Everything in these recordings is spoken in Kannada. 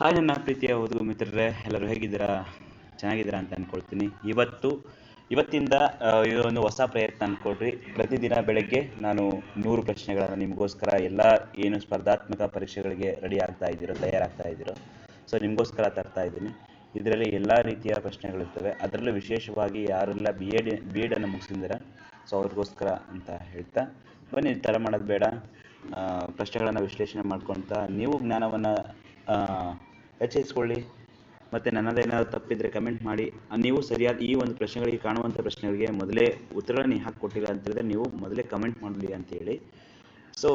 ಹಾಯ್ ನನ್ನ ಪ್ರೀತಿಯ ಓದುಗ ಮಿತ್ರರೇ, ಎಲ್ಲರೂ ಹೇಗಿದ್ದೀರಾ? ಚೆನ್ನಾಗಿದ್ದೀರಾ ಅಂತ ಅಂದ್ಕೊಳ್ತೀನಿ ಇವತ್ತು, ಇವತ್ತಿಂದ ಇದೊಂದು ಹೊಸ ಪ್ರಯತ್ನ ಅಂದ್ಕೊಳ್ರಿ ಪ್ರತಿದಿನ ಬೆಳಗ್ಗೆ ನಾನು ನೂರು ಪ್ರಶ್ನೆಗಳನ್ನು ನಿಮಗೋಸ್ಕರ, ಎಲ್ಲ ಏನು ಸ್ಪರ್ಧಾತ್ಮಕ ಪರೀಕ್ಷೆಗಳಿಗೆ ರೆಡಿ ಆಗ್ತಾ ಇದ್ದೀರೋ, ತಯಾರಾಗ್ತಾ ಇದ್ದೀರೋ, ಸೊ ನಿಮಗೋಸ್ಕರ ತರ್ತಾ ಇದ್ದೀನಿ. ಇದರಲ್ಲಿ ಎಲ್ಲ ರೀತಿಯ ಪ್ರಶ್ನೆಗಳಿರ್ತವೆ ಅದರಲ್ಲೂ ವಿಶೇಷವಾಗಿ ಯಾರೆಲ್ಲ ಬಿ ಎಡ್ ಬಿ ಎಡನ್ನು ಮುಗಿಸಿದ್ದೀರ, ಸೊ ಅವ್ರಿಗೋಸ್ಕರ ಅಂತ ಹೇಳ್ತಾ. ಬನ್ನಿ ಥರ ಮಾಡೋದು ಬೇಡ. ಪ್ರಶ್ನೆಗಳನ್ನು ವಿಶ್ಲೇಷಣೆ ಮಾಡ್ಕೊಳ್ತಾ ನೀವು ಜ್ಞಾನವನ್ನು ಹೆಚ್ಚಿಸ್ಕೊಳ್ಳಿ ಮತ್ತು ನನ್ನದೇನಾದ್ರು ತಪ್ಪಿದ್ರೆ ಕಮೆಂಟ್ ಮಾಡಿ. ನೀವು ಸರಿಯಾದ ಈ ಒಂದು ಪ್ರಶ್ನೆಗಳಿಗೆ ಕಾಣುವಂಥ ಪ್ರಶ್ನೆಗಳಿಗೆ ಮೊದಲೇ ಉತ್ತರಗಳನ್ನು ಹಾಕಿ ಕೊಟ್ಟಿಲ್ಲ ಅಂತ ಹೇಳಿದ್ರೆ ನೀವು ಮೊದಲೇ ಕಮೆಂಟ್ ಮಾಡಲಿ ಅಂತೇಳಿ ಸೊ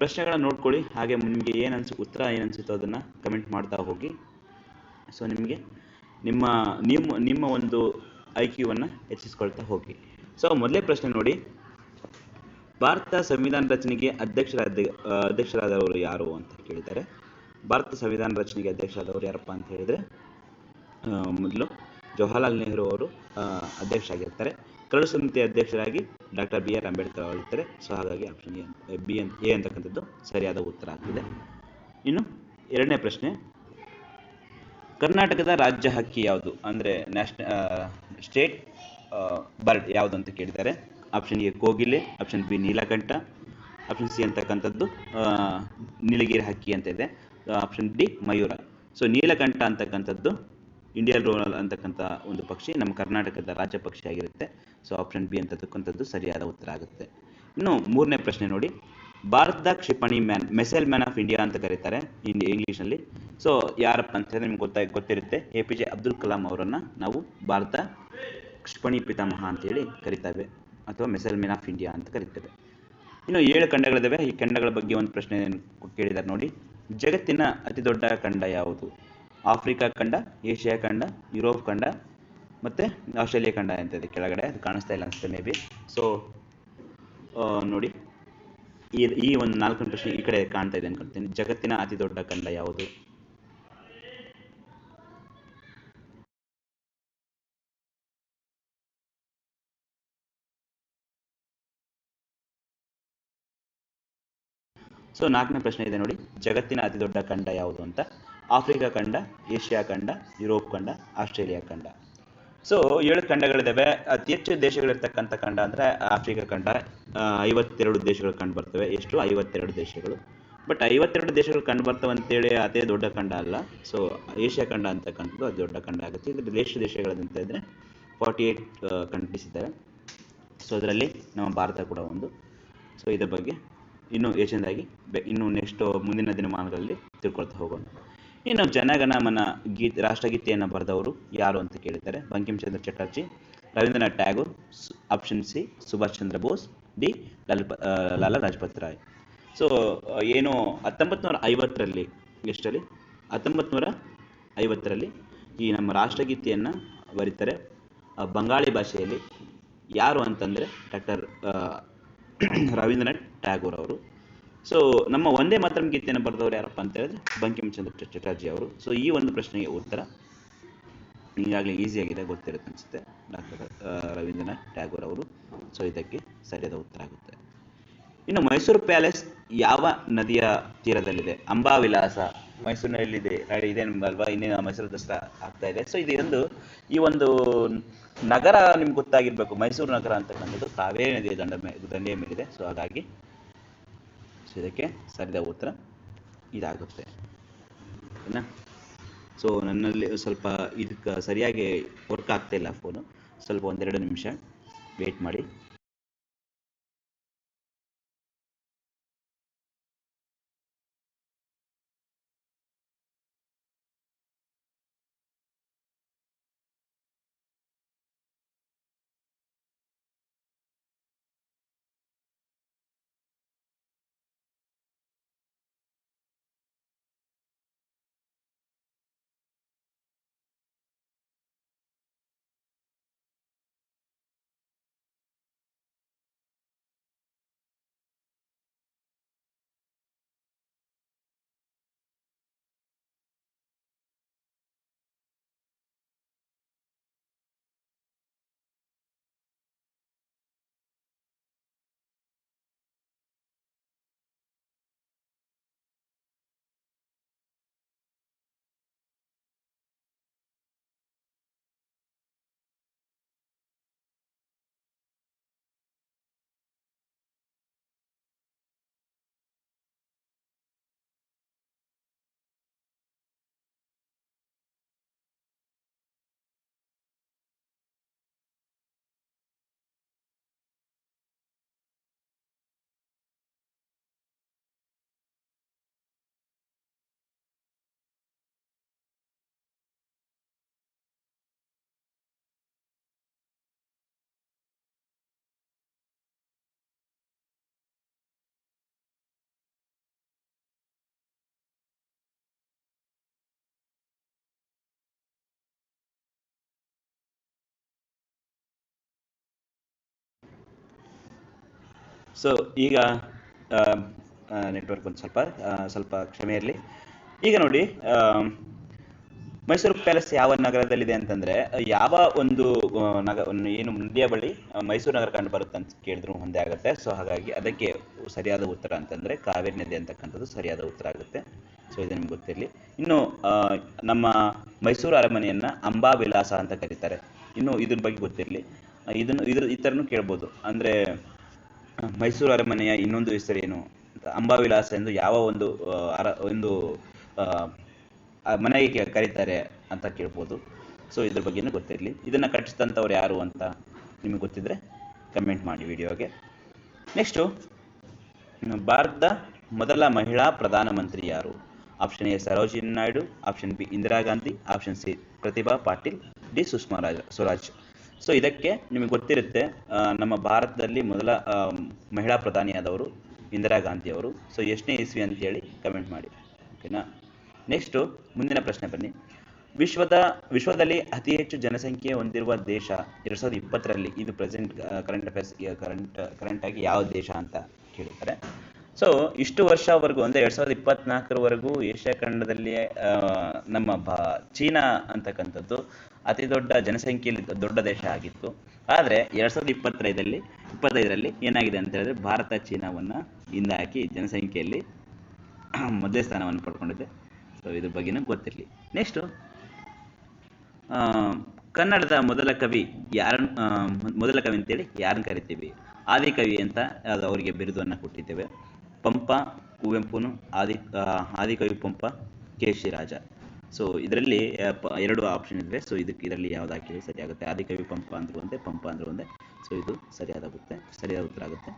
ಪ್ರಶ್ನೆಗಳನ್ನ ನೋಡ್ಕೊಳ್ಳಿ. ಹಾಗೆ ನಿಮಗೆ ಏನು ಅನ್ಸು, ಉತ್ತರ ಏನು ಅನಿಸುತ್ತೋ ಅದನ್ನು ಕಮೆಂಟ್ ಮಾಡ್ತಾ ಹೋಗಿ. ಸೊ ನಿಮಗೆ ನಿಮ್ಮ ನಿಮ್ಮ ನಿಮ್ಮ ಒಂದು ಐ ಕ್ಯೂವನ್ನು ಹೆಚ್ಚಿಸ್ಕೊಳ್ತಾ ಹೋಗಿ. ಸೊ ಮೊದಲೇ ಪ್ರಶ್ನೆ ನೋಡಿ. ಭಾರತ ಸಂವಿಧಾನ ರಚನೆಗೆ ಅಧ್ಯಕ್ಷರಾದ, ಅಧ್ಯಕ್ಷರಾದವರು ಯಾರು ಅಂತ ಕೇಳಿದ್ದಾರೆ. ಭಾರತ ಸಂವಿಧಾನ ರಚನೆಗೆ ಅಧ್ಯಕ್ಷರಾದವರು ಯಾರಪ್ಪ ಅಂತ ಹೇಳಿದರೆ ಮೊದಲು ಜವಾಹರ್ಲಾಲ್ ನೆಹರು ಅವರು ಅಧ್ಯಕ್ಷ ಅಧ್ಯಕ್ಷರಾಗಿರ್ತಾರೆ ಕರಡು ಸಮಿತಿ ಅಧ್ಯಕ್ಷರಾಗಿ ಡಾಕ್ಟರ್ ಬಿ ಆರ್ ಅಂಬೇಡ್ಕರ್ ಅವರಿರ್ತಾರೆ ಸೊ, ಹಾಗಾಗಿ option A B N A ಅಂತಕ್ಕಂಥದ್ದು ಸರಿಯಾದ ಉತ್ತರ ಆಗ್ತಿದೆ. ಇನ್ನು ಎರಡನೇ ಪ್ರಶ್ನೆ, ಕರ್ನಾಟಕದ ರಾಜ್ಯ ಹಕ್ಕಿ ಯಾವುದು? ಅಂದರೆ ನ್ಯಾಷನ ಸ್ಟೇಟ್ ಬರ್ಡ್ ಯಾವುದು ಅಂತ ಕೇಳಿದ್ದಾರೆ. ಆಪ್ಷನ್ ಎ, ಕೋಗಿಲೆ, ಆಪ್ಷನ್ ಬಿ, ನೀಲಕಂಠ, ಆಪ್ಷನ್ ಸಿ ಅಂತಕ್ಕಂಥದ್ದು ನೀಲಗಿರಿ ಹಕ್ಕಿ ಅಂತ ಇದೆ. ಆಪ್ಷನ್ ಡಿ ಮಯೂರ. ಸೊ ನೀಲಕಂಠ ಅಂತಕ್ಕಂಥದ್ದು ಇಂಡಿಯನ್ ರೋನಲ್ ಅಂತಕ್ಕಂಥ ಒಂದು ಪಕ್ಷಿ, ನಮ್ಮ ಕರ್ನಾಟಕದ ರಾಜ್ಯ ಪಕ್ಷಿ ಆಗಿರುತ್ತೆ. ಸೊ ಆಪ್ಷನ್ ಬಿ ಅಂತಕ್ಕಂಥದ್ದು ಸರಿಯಾದ ಉತ್ತರ ಆಗುತ್ತೆ. ಇನ್ನು ಮೂರನೇ ಪ್ರಶ್ನೆ ನೋಡಿ. ಭಾರತದ ಕ್ಷಿಪಣಿ man, missile man of India ಅಂತ ಕರೀತಾರೆ ಇಂಡಿ ಇಂಗ್ಲೀಷಲ್ಲಿ ಸೊ ಯಾರಪ್ಪ ಅಂತ ನಿಮ್ಗೆ ಗೊತ್ತಾಗ ಗೊತ್ತಿರುತ್ತೆ. A P J Abdul Kalam ಅವರನ್ನು ನಾವು ಭಾರತ ಕ್ಷಿಪಣಿ ಪಿತಾಮಹ ಅಂತೇಳಿ ಕರಿತೇವೆ, ಅಥವಾ ಮೆಸೈಲ್ ಮ್ಯಾನ್ ಆಫ್ ಇಂಡಿಯಾ ಅಂತ ಕರಿತೇವೆ. ಇನ್ನು ಏಳು ಖಂಡಗಳಿದ್ದಾವೆ. ಈ ಖಂಡಗಳ ಬಗ್ಗೆ ಒಂದು ಪ್ರಶ್ನೆ ಕೇಳಿದ್ದಾರೆ ನೋಡಿ. ಜಗತ್ತಿನ ಅತಿ ದೊಡ್ಡ ಖಂಡ ಯಾವುದು? ಆಫ್ರಿಕಾ ಖಂಡ, ಏಷ್ಯಾ ಖಂಡ, ಯುರೋಪ್ ಖಂಡ ಮತ್ತು ಆಸ್ಟ್ರೇಲಿಯಾ ಖಂಡ ಅಂತ ಇದೆ ಕೆಳಗಡೆ. ಅದು ಕಾಣಿಸ್ತಾ ಇಲ್ಲ ಅನಿಸುತ್ತೆ ಮೇ ಬಿ ಸೊ ನೋಡಿ. ಈ ಈ ಒಂದು ನಾಲ್ಕು ಪ್ರಶ್ನೆ ಈ ಕಡೆ ಕಾಣ್ತಾ ಇದೆ ಅನ್ಕೊಳ್ತೀನಿ. ಜಗತ್ತಿನ ಅತಿ ದೊಡ್ಡ ಖಂಡ ಯಾವುದು? ಸೊ ನಾಲ್ಕನೇ ಪ್ರಶ್ನೆ ಇದೆ ನೋಡಿ. ಜಗತ್ತಿನ ಅತಿ ದೊಡ್ಡ ಖಂಡ ಯಾವುದು ಅಂತ? ಆಫ್ರಿಕಾ ಖಂಡ, ಏಷ್ಯಾ ಖಂಡ, ಯುರೋಪ್ ಖಂಡ, ಆಸ್ಟ್ರೇಲಿಯಾ ಖಂಡ. ಸೊ ಏಳು ಖಂಡಗಳಿದ್ದಾವೆ. ಅತಿ ಹೆಚ್ಚು ದೇಶಗಳಿರ್ತಕ್ಕಂಥ ಖಂಡ ಅಂದರೆ ಆಫ್ರಿಕಾ ಖಂಡ. ಐವತ್ತೆರಡು ದೇಶಗಳು ಕಂಡು ಬರ್ತವೆ. ಎಷ್ಟು? ಐವತ್ತೆರಡು ದೇಶಗಳು. ಬಟ್ ಐವತ್ತೆರಡು ದೇಶಗಳು ಕಂಡು ಬರ್ತವೆ ಅಂತೇಳಿ ಅದೇ ದೊಡ್ಡ ಖಂಡ ಅಲ್ಲ. ಸೊ ಏಷ್ಯಾ ಖಂಡ ಅಂತಕ್ಕಂಥದ್ದು ಅದು ದೊಡ್ಡ ಖಂಡ ಆಗುತ್ತೆ. ಇದು ದೇಶ ದೇಶಗಳಂತ ಇದ್ರೆ ಫಾರ್ಟಿ ಏಯ್ಟ್ ಕಂಟ್ರೀಸ್ ಇದ್ದಾವೆ. ಸೊ ಅದರಲ್ಲಿ ನಮ್ಮ ಭಾರತ ಕೂಡ ಒಂದು. ಸೊ ಇದ್ರ ಬಗ್ಗೆ ಇನ್ನೂ ಹೆಚ್ಚಿನದಾಗಿ ಇನ್ನು ನೆಕ್ಸ್ಟ್ ಮುಂದಿನ ದಿನಮಾನಗಳಲ್ಲಿ ತಿಳ್ಕೊಳ್ತಾ ಹೋಗೋಣ. ಇನ್ನು ಜನಗಣಮನ ಗೀತ್ ರಾಷ್ಟ್ರಗೀತೆಯನ್ನು ಬರೆದವರು ಯಾರು ಅಂತ ಕೇಳಿದ್ದಾರೆ Bankimchandra Chatterjee, Rabindranath Tagore option C, Subhash Chandra Bose, D Lal Lala Lajpat Rai. So ಏನು ಹತ್ತೊಂಬತ್ತು ನೂರ ಐವತ್ತರಲ್ಲಿ ಎಷ್ಟರಲ್ಲಿ ಹತ್ತೊಂಬತ್ತು ನೂರ ಐವತ್ತರಲ್ಲಿ ಈ ನಮ್ಮ ರಾಷ್ಟ್ರಗೀತೆಯನ್ನು ಬರೀತಾರೆ ಬಂಗಾಳಿ ಭಾಷೆಯಲ್ಲಿ ಯಾರು ಅಂತಂದರೆ ಡಾಕ್ಟರ್ ರವೀಂದ್ರನಾಥ್ ಟ್ಯಾಗೋರ್ ಅವರು. ಸೊ ನಮ್ಮ ಒಂದೇ ಮಾತ್ರ ಗೀತೆಯನ್ನು ಬರೆದವರು ಯಾರಪ್ಪ ಅಂತ ಹೇಳಿದ್ರೆ ಬಂಕಿಮ್ ಚಂದ್ರ ಚ- ಚಟರ್ಜಿ ಅವರು. ಸೊ ಈ ಒಂದು ಪ್ರಶ್ನೆಗೆ ಉತ್ತರ. ಈಗಾಗಲೇ ಈಸಿಯಾಗಿದೆ ಗೊತ್ತಿರುತ್ತೆ ಅನಿಸುತ್ತೆ. ಡಾಕ್ಟರ್ ರವೀಂದ್ರನಾಥ್ ಟ್ಯಾಗೋರ್ ಅವರು. ಸೊ ಇದಕ್ಕೆ ಸರಿಯಾದ ಉತ್ತರ ಆಗುತ್ತೆ. ಇನ್ನು ಮೈಸೂರು ಪ್ಯಾಲೇಸ್ ಯಾವ ನದಿಯ ತೀರದಲ್ಲಿದೆ? ಅಂಬಾವಿಲಾಸ ಮೈಸೂರಿನಲ್ಲಿದೆ ಮೈಸೂರಿನಲ್ಲಿ ಇದೆ ಅಲ್ವಾ? ಇನ್ನೇನು ಮೈಸೂರು ದಸರಾ ಆಗ್ತಾ ಇದೆ. ಸೊ ಇದೊಂದು ಈ ಒಂದು ನಗರ ನಿಮ್ಗೆ ಗೊತ್ತಾಗಿರ್ಬೇಕು, ಮೈಸೂರು ನಗರ ಅಂತಕ್ಕಂಥದ್ದು ಕಾವೇರಿ ನದಿಯ ದಂಡ ಮೇ, ದಂಡೆಯ ಮೇಲಿದೆ. ಸೊ ಹಾಗಾಗಿ ಸೊ ಇದಕ್ಕೆ ಸರಿದ ಉತ್ತರ ಇದಾಗುತ್ತೆ. ಓಕೆನಾ ಸೊ ನನ್ನಲ್ಲಿ ಸ್ವಲ್ಪ ಇದಕ್ಕೆ ಸರಿಯಾಗಿ ವರ್ಕ್ ಆಗ್ತಾ ಇಲ್ಲ ಫೋನು ಸ್ವಲ್ಪ ಒಂದೆರಡು ನಿಮಿಷ ವೇಟ್ ಮಾಡಿ. ಸೊ ಈಗ ನೆಟ್ವರ್ಕ್ ಒಂದು ಸ್ವಲ್ಪ ಸ್ವಲ್ಪ ಕ್ಷಮೆ ಇರಲಿ. ಈಗ ನೋಡಿ ಮೈಸೂರು ಪ್ಯಾಲೇಸ್ ಯಾವ ನಗರದಲ್ಲಿದೆ ಅಂತಂದ್ರೆ ಯಾವ ಒಂದು ಆ, ನಗ ಏನು ನದಿಯ ಬಳಿ ಮೈಸೂರು ನಗರ ಕಂಡು ಬರುತ್ತೆ ಅಂತ ಕೇಳಿದ್ರು ಒಂದೇ ಆಗುತ್ತೆ. ಸೊ ಹಾಗಾಗಿ ಅದಕ್ಕೆ ಸರಿಯಾದ ಉತ್ತರ ಅಂತಂದ್ರೆ ಕಾವೇರಿ ನದಿ ಅಂತಕ್ಕಂಥದ್ದು ಸರಿಯಾದ ಉತ್ತರ ಆಗುತ್ತೆ. ಸೊ ಇದು ನಿಮ್ಗೆ ಗೊತ್ತಿರಲಿ. ಇನ್ನು ನಮ್ಮ ಮೈಸೂರು ಅರಮನೆಯನ್ನ ಅಂಬಾ ವಿಲಾಸ ಅಂತ ಕರೀತಾರೆ. ಇನ್ನು ಇದ್ರ ಬಗ್ಗೆ ಗೊತ್ತಿರಲಿ. ಇದನ್ನು ಇದ್ರ ಈ ಥರನೂ ಕೇಳ್ಬೋದು. ಅಂದ್ರೆ ಮೈಸೂರು ಅರಮನೆಯ ಇನ್ನೊಂದು ಹೆಸರೇನು? ಅಂತ ಅಂಬಾವಿಲಾಸ ಎಂದು ಯಾವ ಒಂದು ಅರ, ಒಂದು ಮನೆಗೆ ಕರೀತಾರೆ ಅಂತ ಕೇಳ್ಬೋದು. ಸೊ ಇದ್ರ ಬಗ್ಗೆನೂ ಗೊತ್ತಿರಲಿ. ಇದನ್ನ ಕಟ್ಟಿಸಿದಂಥವ್ರು ಯಾರು ಅಂತ ನಿಮಗೆ ಗೊತ್ತಿದ್ರೆ ಕಮೆಂಟ್ ಮಾಡಿ ವಿಡಿಯೋಗೆ ನೆಕ್ಸ್ಟು ಭಾರತದ ಮೊದಲ ಮಹಿಳಾ ಪ್ರಧಾನಮಂತ್ರಿ ಯಾರು? Option A Sarojini Naidu option B Indira Gandhi option C Pratibha Patil, D Sushma Raja Swaraj so ಇದಕ್ಕೆ ನಿಮಗೆ ಗೊತ್ತಿರುತ್ತೆ ನಮ್ಮ ಭಾರತದಲ್ಲಿ ಮೊದಲ ಮಹಿಳಾ ಪ್ರಧಾನಿಯಾದವರು ಇಂದಿರಾ ಗಾಂಧಿ ಅವರು. ಸೊ ಎಷ್ಟನೇ ಇಸ್ವಿ ಅಂತ ಹೇಳಿ ಕಮೆಂಟ್ ಮಾಡಿ. ಓಕೆನಾ ನೆಕ್ಸ್ಟು ಮುಂದಿನ ಪ್ರಶ್ನೆ ಬನ್ನಿ. ವಿಶ್ವದ, ವಿಶ್ವದಲ್ಲಿ ಅತಿ ಹೆಚ್ಚು ಜನಸಂಖ್ಯೆ ಹೊಂದಿರುವ ದೇಶ ಎರಡ್ ಸಾವಿರದ ಇಪ್ಪತ್ತರಲ್ಲಿ ಇದು present current affairs current current ಆಗಿ ಯಾವ ದೇಶ ಅಂತ ಕೇಳಿದ್ದಾರೆ ಸೊ ಇಷ್ಟು ವರ್ಷವರೆಗೂ ಅಂದರೆ ಎರಡ್ ಸಾವಿರದ ಇಪ್ಪತ್ನಾಲ್ಕರವರೆಗೂ ಏಷ್ಯಾ ಖಂಡದಲ್ಲಿ ನಮ್ಮ ಚೀನಾ ಅಂತಕ್ಕಂಥದ್ದು ಅತಿ ದೊಡ್ಡ ಜನಸಂಖ್ಯೆಯಲ್ಲಿ ದೊಡ್ಡ ದೇಶ ಆಗಿತ್ತು. ಆದರೆ ಎರಡ್ ಸಾವಿರದ ಇಪ್ಪತ್ತೈದರಲ್ಲಿ ಇಪ್ಪತ್ತೈದರಲ್ಲಿ ಏನಾಗಿದೆ ಅಂತ ಹೇಳಿದ್ರೆ ಭಾರತ ಚೀನಾವನ್ನು ಹಿಂದಾಕಿ ಜನಸಂಖ್ಯೆಯಲ್ಲಿ ಮೊದಲೇ ಸ್ಥಾನವನ್ನು ಪಡ್ಕೊಂಡಿದೆ. ಸೊ ಇದ್ರ ಬಗ್ಗೆನೂ ಗೊತ್ತಿರಲಿ. ನೆಕ್ಸ್ಟು ಕನ್ನಡದ ಮೊದಲ ಕವಿ ಯಾರನ್ನು ಮೊದಲ ಕವಿ ಅಂತೇಳಿ ಯಾರನ್ನು ಕರಿತೀವಿ? ಆದಿಕವಿ ಅಂತ ಅದು ಅವರಿಗೆ ಬಿರುದನ್ನು ಕೊಟ್ಟಿದ್ದೇವೆ. ಪಂಪ, ಕುವೆಂಪುನು, ಆದಿ ಆದಿಕವಿ Pampa, K C Raja so ಇದರಲ್ಲಿ ಎರಡು ಆಪ್ಷನ್ ಇದೆ ಸೊ ಇದಕ್ಕೆ, ಇದರಲ್ಲಿ ಯಾವ್ದು ಹಾಕಿದ್ರೆ ಸರಿಯಾಗುತ್ತೆ? ಆದಿಕವಿ ಪಂಪ ಅಂದ್ರೂ ಒಂದೇ ಪಂಪ ಅಂದ್ರೆ ಒಂದೇ ಸೊ ಇದು ಸರಿಯಾದ ಉತ್ತರ ಸರಿಯಾದ ಉತ್ತರ ಆಗುತ್ತೆ.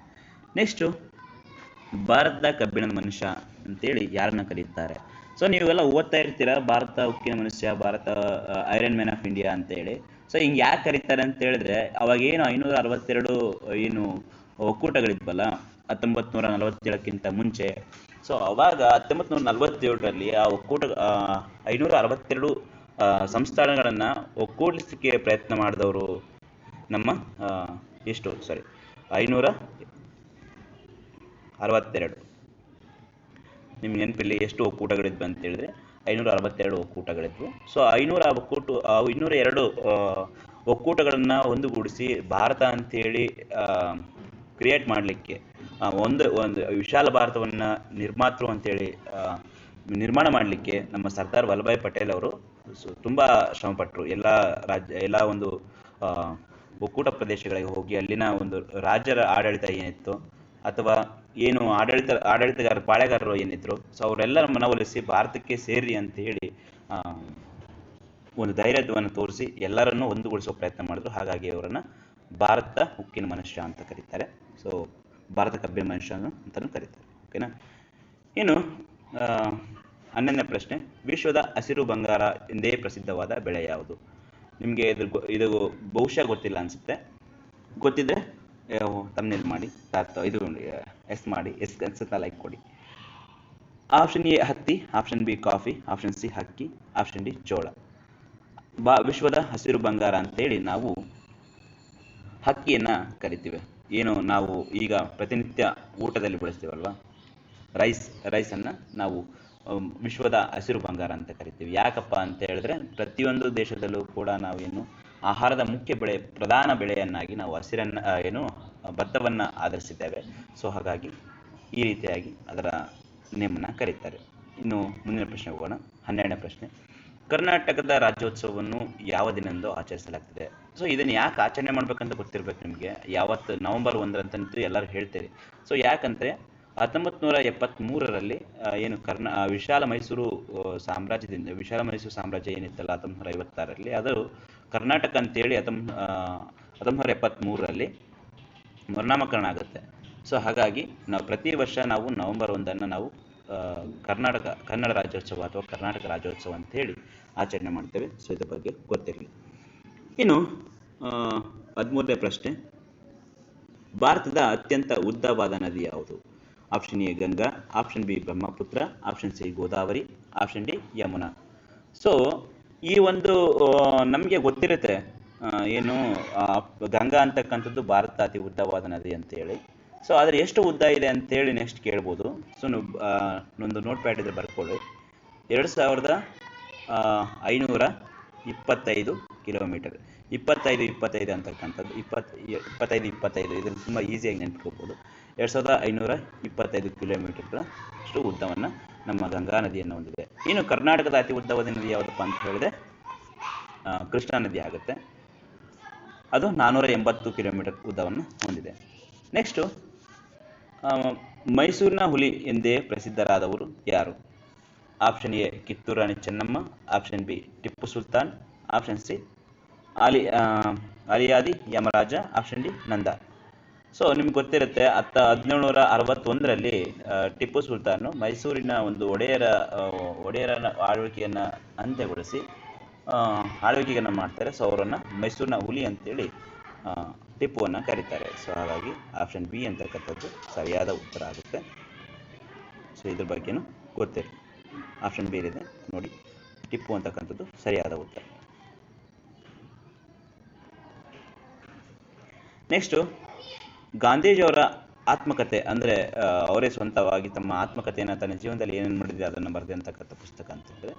ನೆಕ್ಸ್ಟು ಭಾರತದ ಕಬ್ಬಿಣದ ಮನುಷ್ಯ ಅಂತೇಳಿ ಯಾರನ್ನ ಕರೀತಾರೆ? ಸೊ ನೀವೆಲ್ಲ ಓದ್ತಾ ಇರ್ತೀರಾ? ಭಾರತ ಉಕ್ಕಿನ ಮನುಷ್ಯ, Bharat iron man of India ಅಂತೇಳಿ. ಸೊ ಹಿಂಗೆ ಯಾಕೆ ಕರೀತಾರೆ ಅಂತ ಹೇಳಿದ್ರೆ ಅವಾಗ ಏನು ಐನೂರ ಅರವತ್ತೆರಡು, ಏನು ಒಕ್ಕೂಟಗಳಿದ್ವಲ್ಲ ಹತ್ತೊಂಬತ್ತು ನೂರ ನಲವತ್ತೇಳಕ್ಕಿಂತ ಮುಂಚೆ ಸೊ ಅವಾಗ ಹತ್ತೊಂಬತ್ತು ನೂರ ನಲವತ್ತೇಳರಲ್ಲಿ ಆ ಒಕ್ಕೂಟ ಐನೂರ ಅರವತ್ತೆರಡು ಸಂಸ್ಥಾನಗಳನ್ನು ಒಕ್ಕೂಡಿಸಲಿಕ್ಕೆ ಪ್ರಯತ್ನ ಮಾಡಿದವರು ನಮ್ಮ ಎಷ್ಟು ಸಾರಿ ಐನೂರ ಅರವತ್ತೆರಡು ನಿಮ್ಗೆ ನೆನಪಿಲ್ಲಿ ಎಷ್ಟು ಒಕ್ಕೂಟಗಳಿದ್ವು ಅಂತ ಹೇಳಿದ್ರೆ ಐನೂರ ಅರವತ್ತೆರಡು ಒಕ್ಕೂಟಗಳಿದ್ವು. ಸೊ ಐನೂರ ಒಕ್ಕೂಟ ಇನ್ನೂರ ಎರಡು ಒಕ್ಕೂಟಗಳನ್ನು ಒಂದುಗೂಡಿಸಿ ಭಾರತ ಅಂತೇಳಿ ಕ್ರಿಯೇಟ್ ಮಾಡಲಿಕ್ಕೆ ಒಂದು ಒಂದು ವಿಶಾಲ ಭಾರತವನ್ನ ನಿರ್ಮಾತೃ ಅಂತೇಳಿ ನಿರ್ಮಾಣ ಮಾಡಲಿಕ್ಕೆ ನಮ್ಮ ಸರ್ದಾರ್ ವಲ್ಲಭಾಯ್ ಪಟೇಲ್ ಅವರು ತುಂಬಾ ಶ್ರಮಪಟ್ಟರು ಎಲ್ಲ ರಾಜ್ಯ, ಎಲ್ಲ ಒಂದು ಒಕ್ಕೂಟ ಪ್ರದೇಶಗಳಿಗೆ ಹೋಗಿ ಅಲ್ಲಿನ ಒಂದು ರಾಜ್ಯರ ಆಡಳಿತ ಏನಿತ್ತು ಅಥವಾ ಏನು ಆಡಳಿತ, ಆಡಳಿತಗಾರ, ಪಾಳೆಗಾರರು ಏನಿದ್ರು, ಸೊ ಅವರೆಲ್ಲರ ಮನವೊಲಿಸಿ ಭಾರತಕ್ಕೆ ಸೇರಿ ಅಂತ ಹೇಳಿ ಒಂದು ಧೈರ್ಯವನ್ನು ತೋರಿಸಿ ಎಲ್ಲರನ್ನೂ ಒಂದುಗೂಡಿಸೋ ಪ್ರಯತ್ನ ಮಾಡಿದ್ರು. ಹಾಗಾಗಿ ಅವರನ್ನ ಭಾರತ ಉಕ್ಕಿನ ಮನುಷ್ಯ ಅಂತ ಕರೀತಾರೆ. ಸೊ ಭಾರತ ಕಬ್ಬಿನ ಮನುಷ್ಯ ಅಂತಲೂ ಕರೀತಾರೆ ಓಕೆನಾ ಇನ್ನು ಹನ್ನೊಂದನೇ ಪ್ರಶ್ನೆ, ವಿಶ್ವದ ಹಸಿರು ಬಂಗಾರ ಎಂದೇ ಪ್ರಸಿದ್ಧವಾದ ಬೆಳೆ ಯಾವುದು? ನಿಮಗೆ ಇದು ಗೊ- ಇದು ಬಹುಶಃ ಗೊತ್ತಿಲ್ಲ ಅನ್ಸುತ್ತೆ. ಗೊತ್ತಿದ್ರೆ ತಮ್ಮನೇಲಿ ಮಾಡಿ ಇದು, ಎಸ್ ಮಾಡಿ, ಎಸ್ ಅನ್ಸುತ್ತಾ ಲೈಕ್ ಕೊಡಿ. ಆಪ್ಷನ್ ಎ ಹತ್ತಿ option B coffee option C ಹಕ್ಕಿ ಆಪ್ಷನ್ ಡಿ ಜೋಳ. ಬಾ, ವಿಶ್ವದ ಹಸಿರು ಬಂಗಾರ ಅಂತೇಳಿ ನಾವು ಹಕ್ಕಿಯನ್ನ ಕರಿತೀವಿ. ಏನು ನಾವು ಈಗ ಪ್ರತಿನಿತ್ಯ ಊಟದಲ್ಲಿ ಬಳಸ್ತೀವಲ್ವಾ? ರೈಸ್, ರೈಸನ್ನು ನಾವು ವಿಶ್ವದ ಹಸಿರು ಬಂಗಾರ ಅಂತ ಕರಿತೀವಿ. ಯಾಕಪ್ಪ ಅಂತ ಹೇಳಿದ್ರೆ ಪ್ರತಿಯೊಂದು ದೇಶದಲ್ಲೂ ಕೂಡ ನಾವೇನು ಆಹಾರದ ಮುಖ್ಯ ಬೆಳೆ, ಪ್ರಧಾನ ಬೆಳೆಯನ್ನಾಗಿ ನಾವು ಹಸಿರನ್ನ ಏನು, ಭತ್ತವನ್ನು ಆಧರಿಸಿದ್ದೇವೆ. ಸೊ, ಹಾಗಾಗಿ ಈ ರೀತಿಯಾಗಿ ಅದರ ನೇಮನ್ನು ಕರೀತಾರೆ. ಇನ್ನು ಮುಂದಿನ ಪ್ರಶ್ನೆ ಹೋಗೋಣ. ಹನ್ನೆರಡನೇ ಪ್ರಶ್ನೆ. ಕರ್ನಾಟಕದ ರಾಜ್ಯೋತ್ಸವವನ್ನು ಯಾವ ದಿನದಂದು ಆಚರಿಸಲಾಗ್ತದೆ? ಸೊ ಇದನ್ನು ಯಾಕೆ ಆಚರಣೆ ಮಾಡ್ಬೇಕಂತ ಗೊತ್ತಿರ್ಬೇಕು ನಿಮಗೆ. ಯಾವತ್ತು ನವೆಂಬರ್ ಒಂದರಂತಂತೂ ಎಲ್ಲರೂ ಹೇಳ್ತೇವೆ ಸೊ ಯಾಕಂದ್ರೆ ಹತ್ತೊಂಬತ್ತು ನೂರ ಎಪ್ಪತ್ತ್ಮೂರರಲ್ಲಿ ಏನು ಕರ್ನಾ ವಿಶಾಲ ಮೈಸೂರು ಸಾಮ್ರಾಜ್ಯದಿಂದ, ವಿಶಾಲ ಮೈಸೂರು ಸಾಮ್ರಾಜ್ಯ ಏನಿತ್ತಲ್ಲ ಹತ್ತೊಂಬತ್ತು ನೂರ ಐವತ್ತಾರರಲ್ಲಿ, ಅದು ಕರ್ನಾಟಕ ಅಂತೇಳಿ ಹತ್ತೊಂಬ ಹತ್ತೊಂಬತ್ತು ನೂರ ಎಪ್ಪತ್ತ್ಮೂರರಲ್ಲಿ ಮರುನಾಮಕರಣ ಆಗುತ್ತೆ. ಸೊ ಹಾಗಾಗಿ ನಾವು ಪ್ರತಿ ವರ್ಷ ನಾವು ನವೆಂಬರ್ ಒಂದನ್ನು ನಾವು ಕರ್ನಾಟಕ, ಕನ್ನಡ ರಾಜ್ಯೋತ್ಸವ ಅಥವಾ ಕರ್ನಾಟಕ ರಾಜ್ಯೋತ್ಸವ ಅಂತ ಹೇಳಿ ಆಚರಣೆ ಮಾಡ್ತೇವೆ. ಸೊ ಇದ್ರ ಬಗ್ಗೆ ಗೊತ್ತಿರಲಿ. ಇನ್ನು ಹದಿಮೂರನೇ ಪ್ರಶ್ನೆ. ಭಾರತದ ಅತ್ಯಂತ ಉದ್ದವಾದ ನದಿ ಯಾವುದು? Option A Ganga. Option B Brahmaputra. Option C Godavari. Option D Yamuna. So ಈ ಒಂದು ನಮಗೆ ಗೊತ್ತಿರುತ್ತೆ ಏನು ಗಂಗಾ ಅಂತಕ್ಕಂಥದ್ದು ಭಾರತ ಅತಿ ಉದ್ದವಾದ ನದಿ ಅಂತೇಳಿ. ಸೊ ಆದರೆ ಎಷ್ಟು ಉದ್ದ ಇದೆ ಅಂತೇಳಿ ನೆಕ್ಸ್ಟ್ ಕೇಳ್ಬೋದು. ಸೊ ಒಂದು ನೋಟ್ ಪ್ಯಾಡ್ ಇದ್ರೆ ಬರ್ಕೊಳ್ಳಿ. ಎರಡು ಸಾವಿರದ ಐನೂರ ಇಪ್ಪತ್ತೈದು ಕಿಲೋಮೀಟರ್. ಇಪ್ಪತ್ತೈದು ಇಪ್ಪತ್ತೈದು ಅಂತಕ್ಕಂಥದ್ದು. ಇಪ್ಪತ್ತು ಇಪ್ಪತ್ತೈದು ಇಪ್ಪತ್ತೈದು. ಇದನ್ನು ತುಂಬ ಈಸಿಯಾಗಿ ನೆನ್ಪಿಟ್ಕೋಬೋದು. ಎರಡು ಸಾವಿರದ ಐನೂರ ಇಪ್ಪತ್ತೈದು ಕಿಲೋಮೀಟರ್ಗಳ ಅಷ್ಟು ಉದ್ದವನ್ನು ನಮ್ಮ ಗಂಗಾ ನದಿಯನ್ನು ಹೊಂದಿದೆ. ಇನ್ನು ಕರ್ನಾಟಕದ ಅತಿ ಉದ್ದವಾದ ನದಿ ಯಾವುದಪ್ಪ ಅಂತ ಹೇಳಿದ್ರೆ ಕೃಷ್ಣಾ ನದಿ ಆಗುತ್ತೆ. ಅದು ನಾನ್ನೂರ ಎಂಬತ್ತು ಕಿಲೋಮೀಟರ್ ಉದ್ದವನ್ನು ಹೊಂದಿದೆ. ನೆಕ್ಸ್ಟು ಮೈಸೂರಿನ ಹುಲಿ ಎಂದೇ ಪ್ರಸಿದ್ಧರಾದವರು ಯಾರು? Option A, Kittur Rani Chennamma. Option B, Tipu Sultan. Option C Ali ಅಲಿಯಾದಿ Yamaraja. Option D, Nanda. So ನಿಮ್ಗೆ ಗೊತ್ತಿರುತ್ತೆ, ಹತ್ತ, ಹದಿನೇಳುನೂರ ಅರವತ್ತೊಂದರಲ್ಲಿ ಟಿಪ್ಪು ಸುಲ್ತಾನು ಮೈಸೂರಿನ ಒಂದು ಒಡೆಯರ ಒಡೆಯರ ಆಳ್ವಿಕೆಯನ್ನು ಅಂತ್ಯಗೊಳಿಸಿ ಆಳ್ವಿಕೆಯನ್ನು ಮಾಡ್ತಾರೆ. ಸೊ ಅವರನ್ನು ಮೈಸೂರಿನ ಹುಲಿ ಅಂತೇಳಿ ಟಿಪ್ಪುವನ್ನು ಕರೀತಾರೆ. ಸೊ ಹಾಗಾಗಿ ಆಪ್ಷನ್ ಬಿ ಅಂತಕ್ಕಂಥದ್ದು ಸರಿಯಾದ ಉತ್ತರ ಆಗುತ್ತೆ. ಸೊ ಇದ್ರ ಬಗ್ಗೆನೂ ಗೊತ್ತಿರಲಿ ಆಪ್ಷನ್ ಬಿ ಇದೆ. ನೋಡಿ, ಟಿಪ್ಪು ಅಂತಕ್ಕಂಥದ್ದು ಸರಿಯಾದ ಉತ್ತರ. ನೆಕ್ಸ್ಟು ಗಾಂಧೀಜಿಯವರ ಆತ್ಮಕಥೆ ಅಂದರೆ ಅವರೇ ಸ್ವಂತವಾಗಿ ತಮ್ಮ ಆತ್ಮಕಥೆಯನ್ನು ತನ್ನ ಜೀವನದಲ್ಲಿ ಏನೇನು ಮಾಡಿದೆ ಅದನ್ನು ಬರೆದಂತಕ್ಕಂಥ ಪುಸ್ತಕ ಅಂತಂದರೆ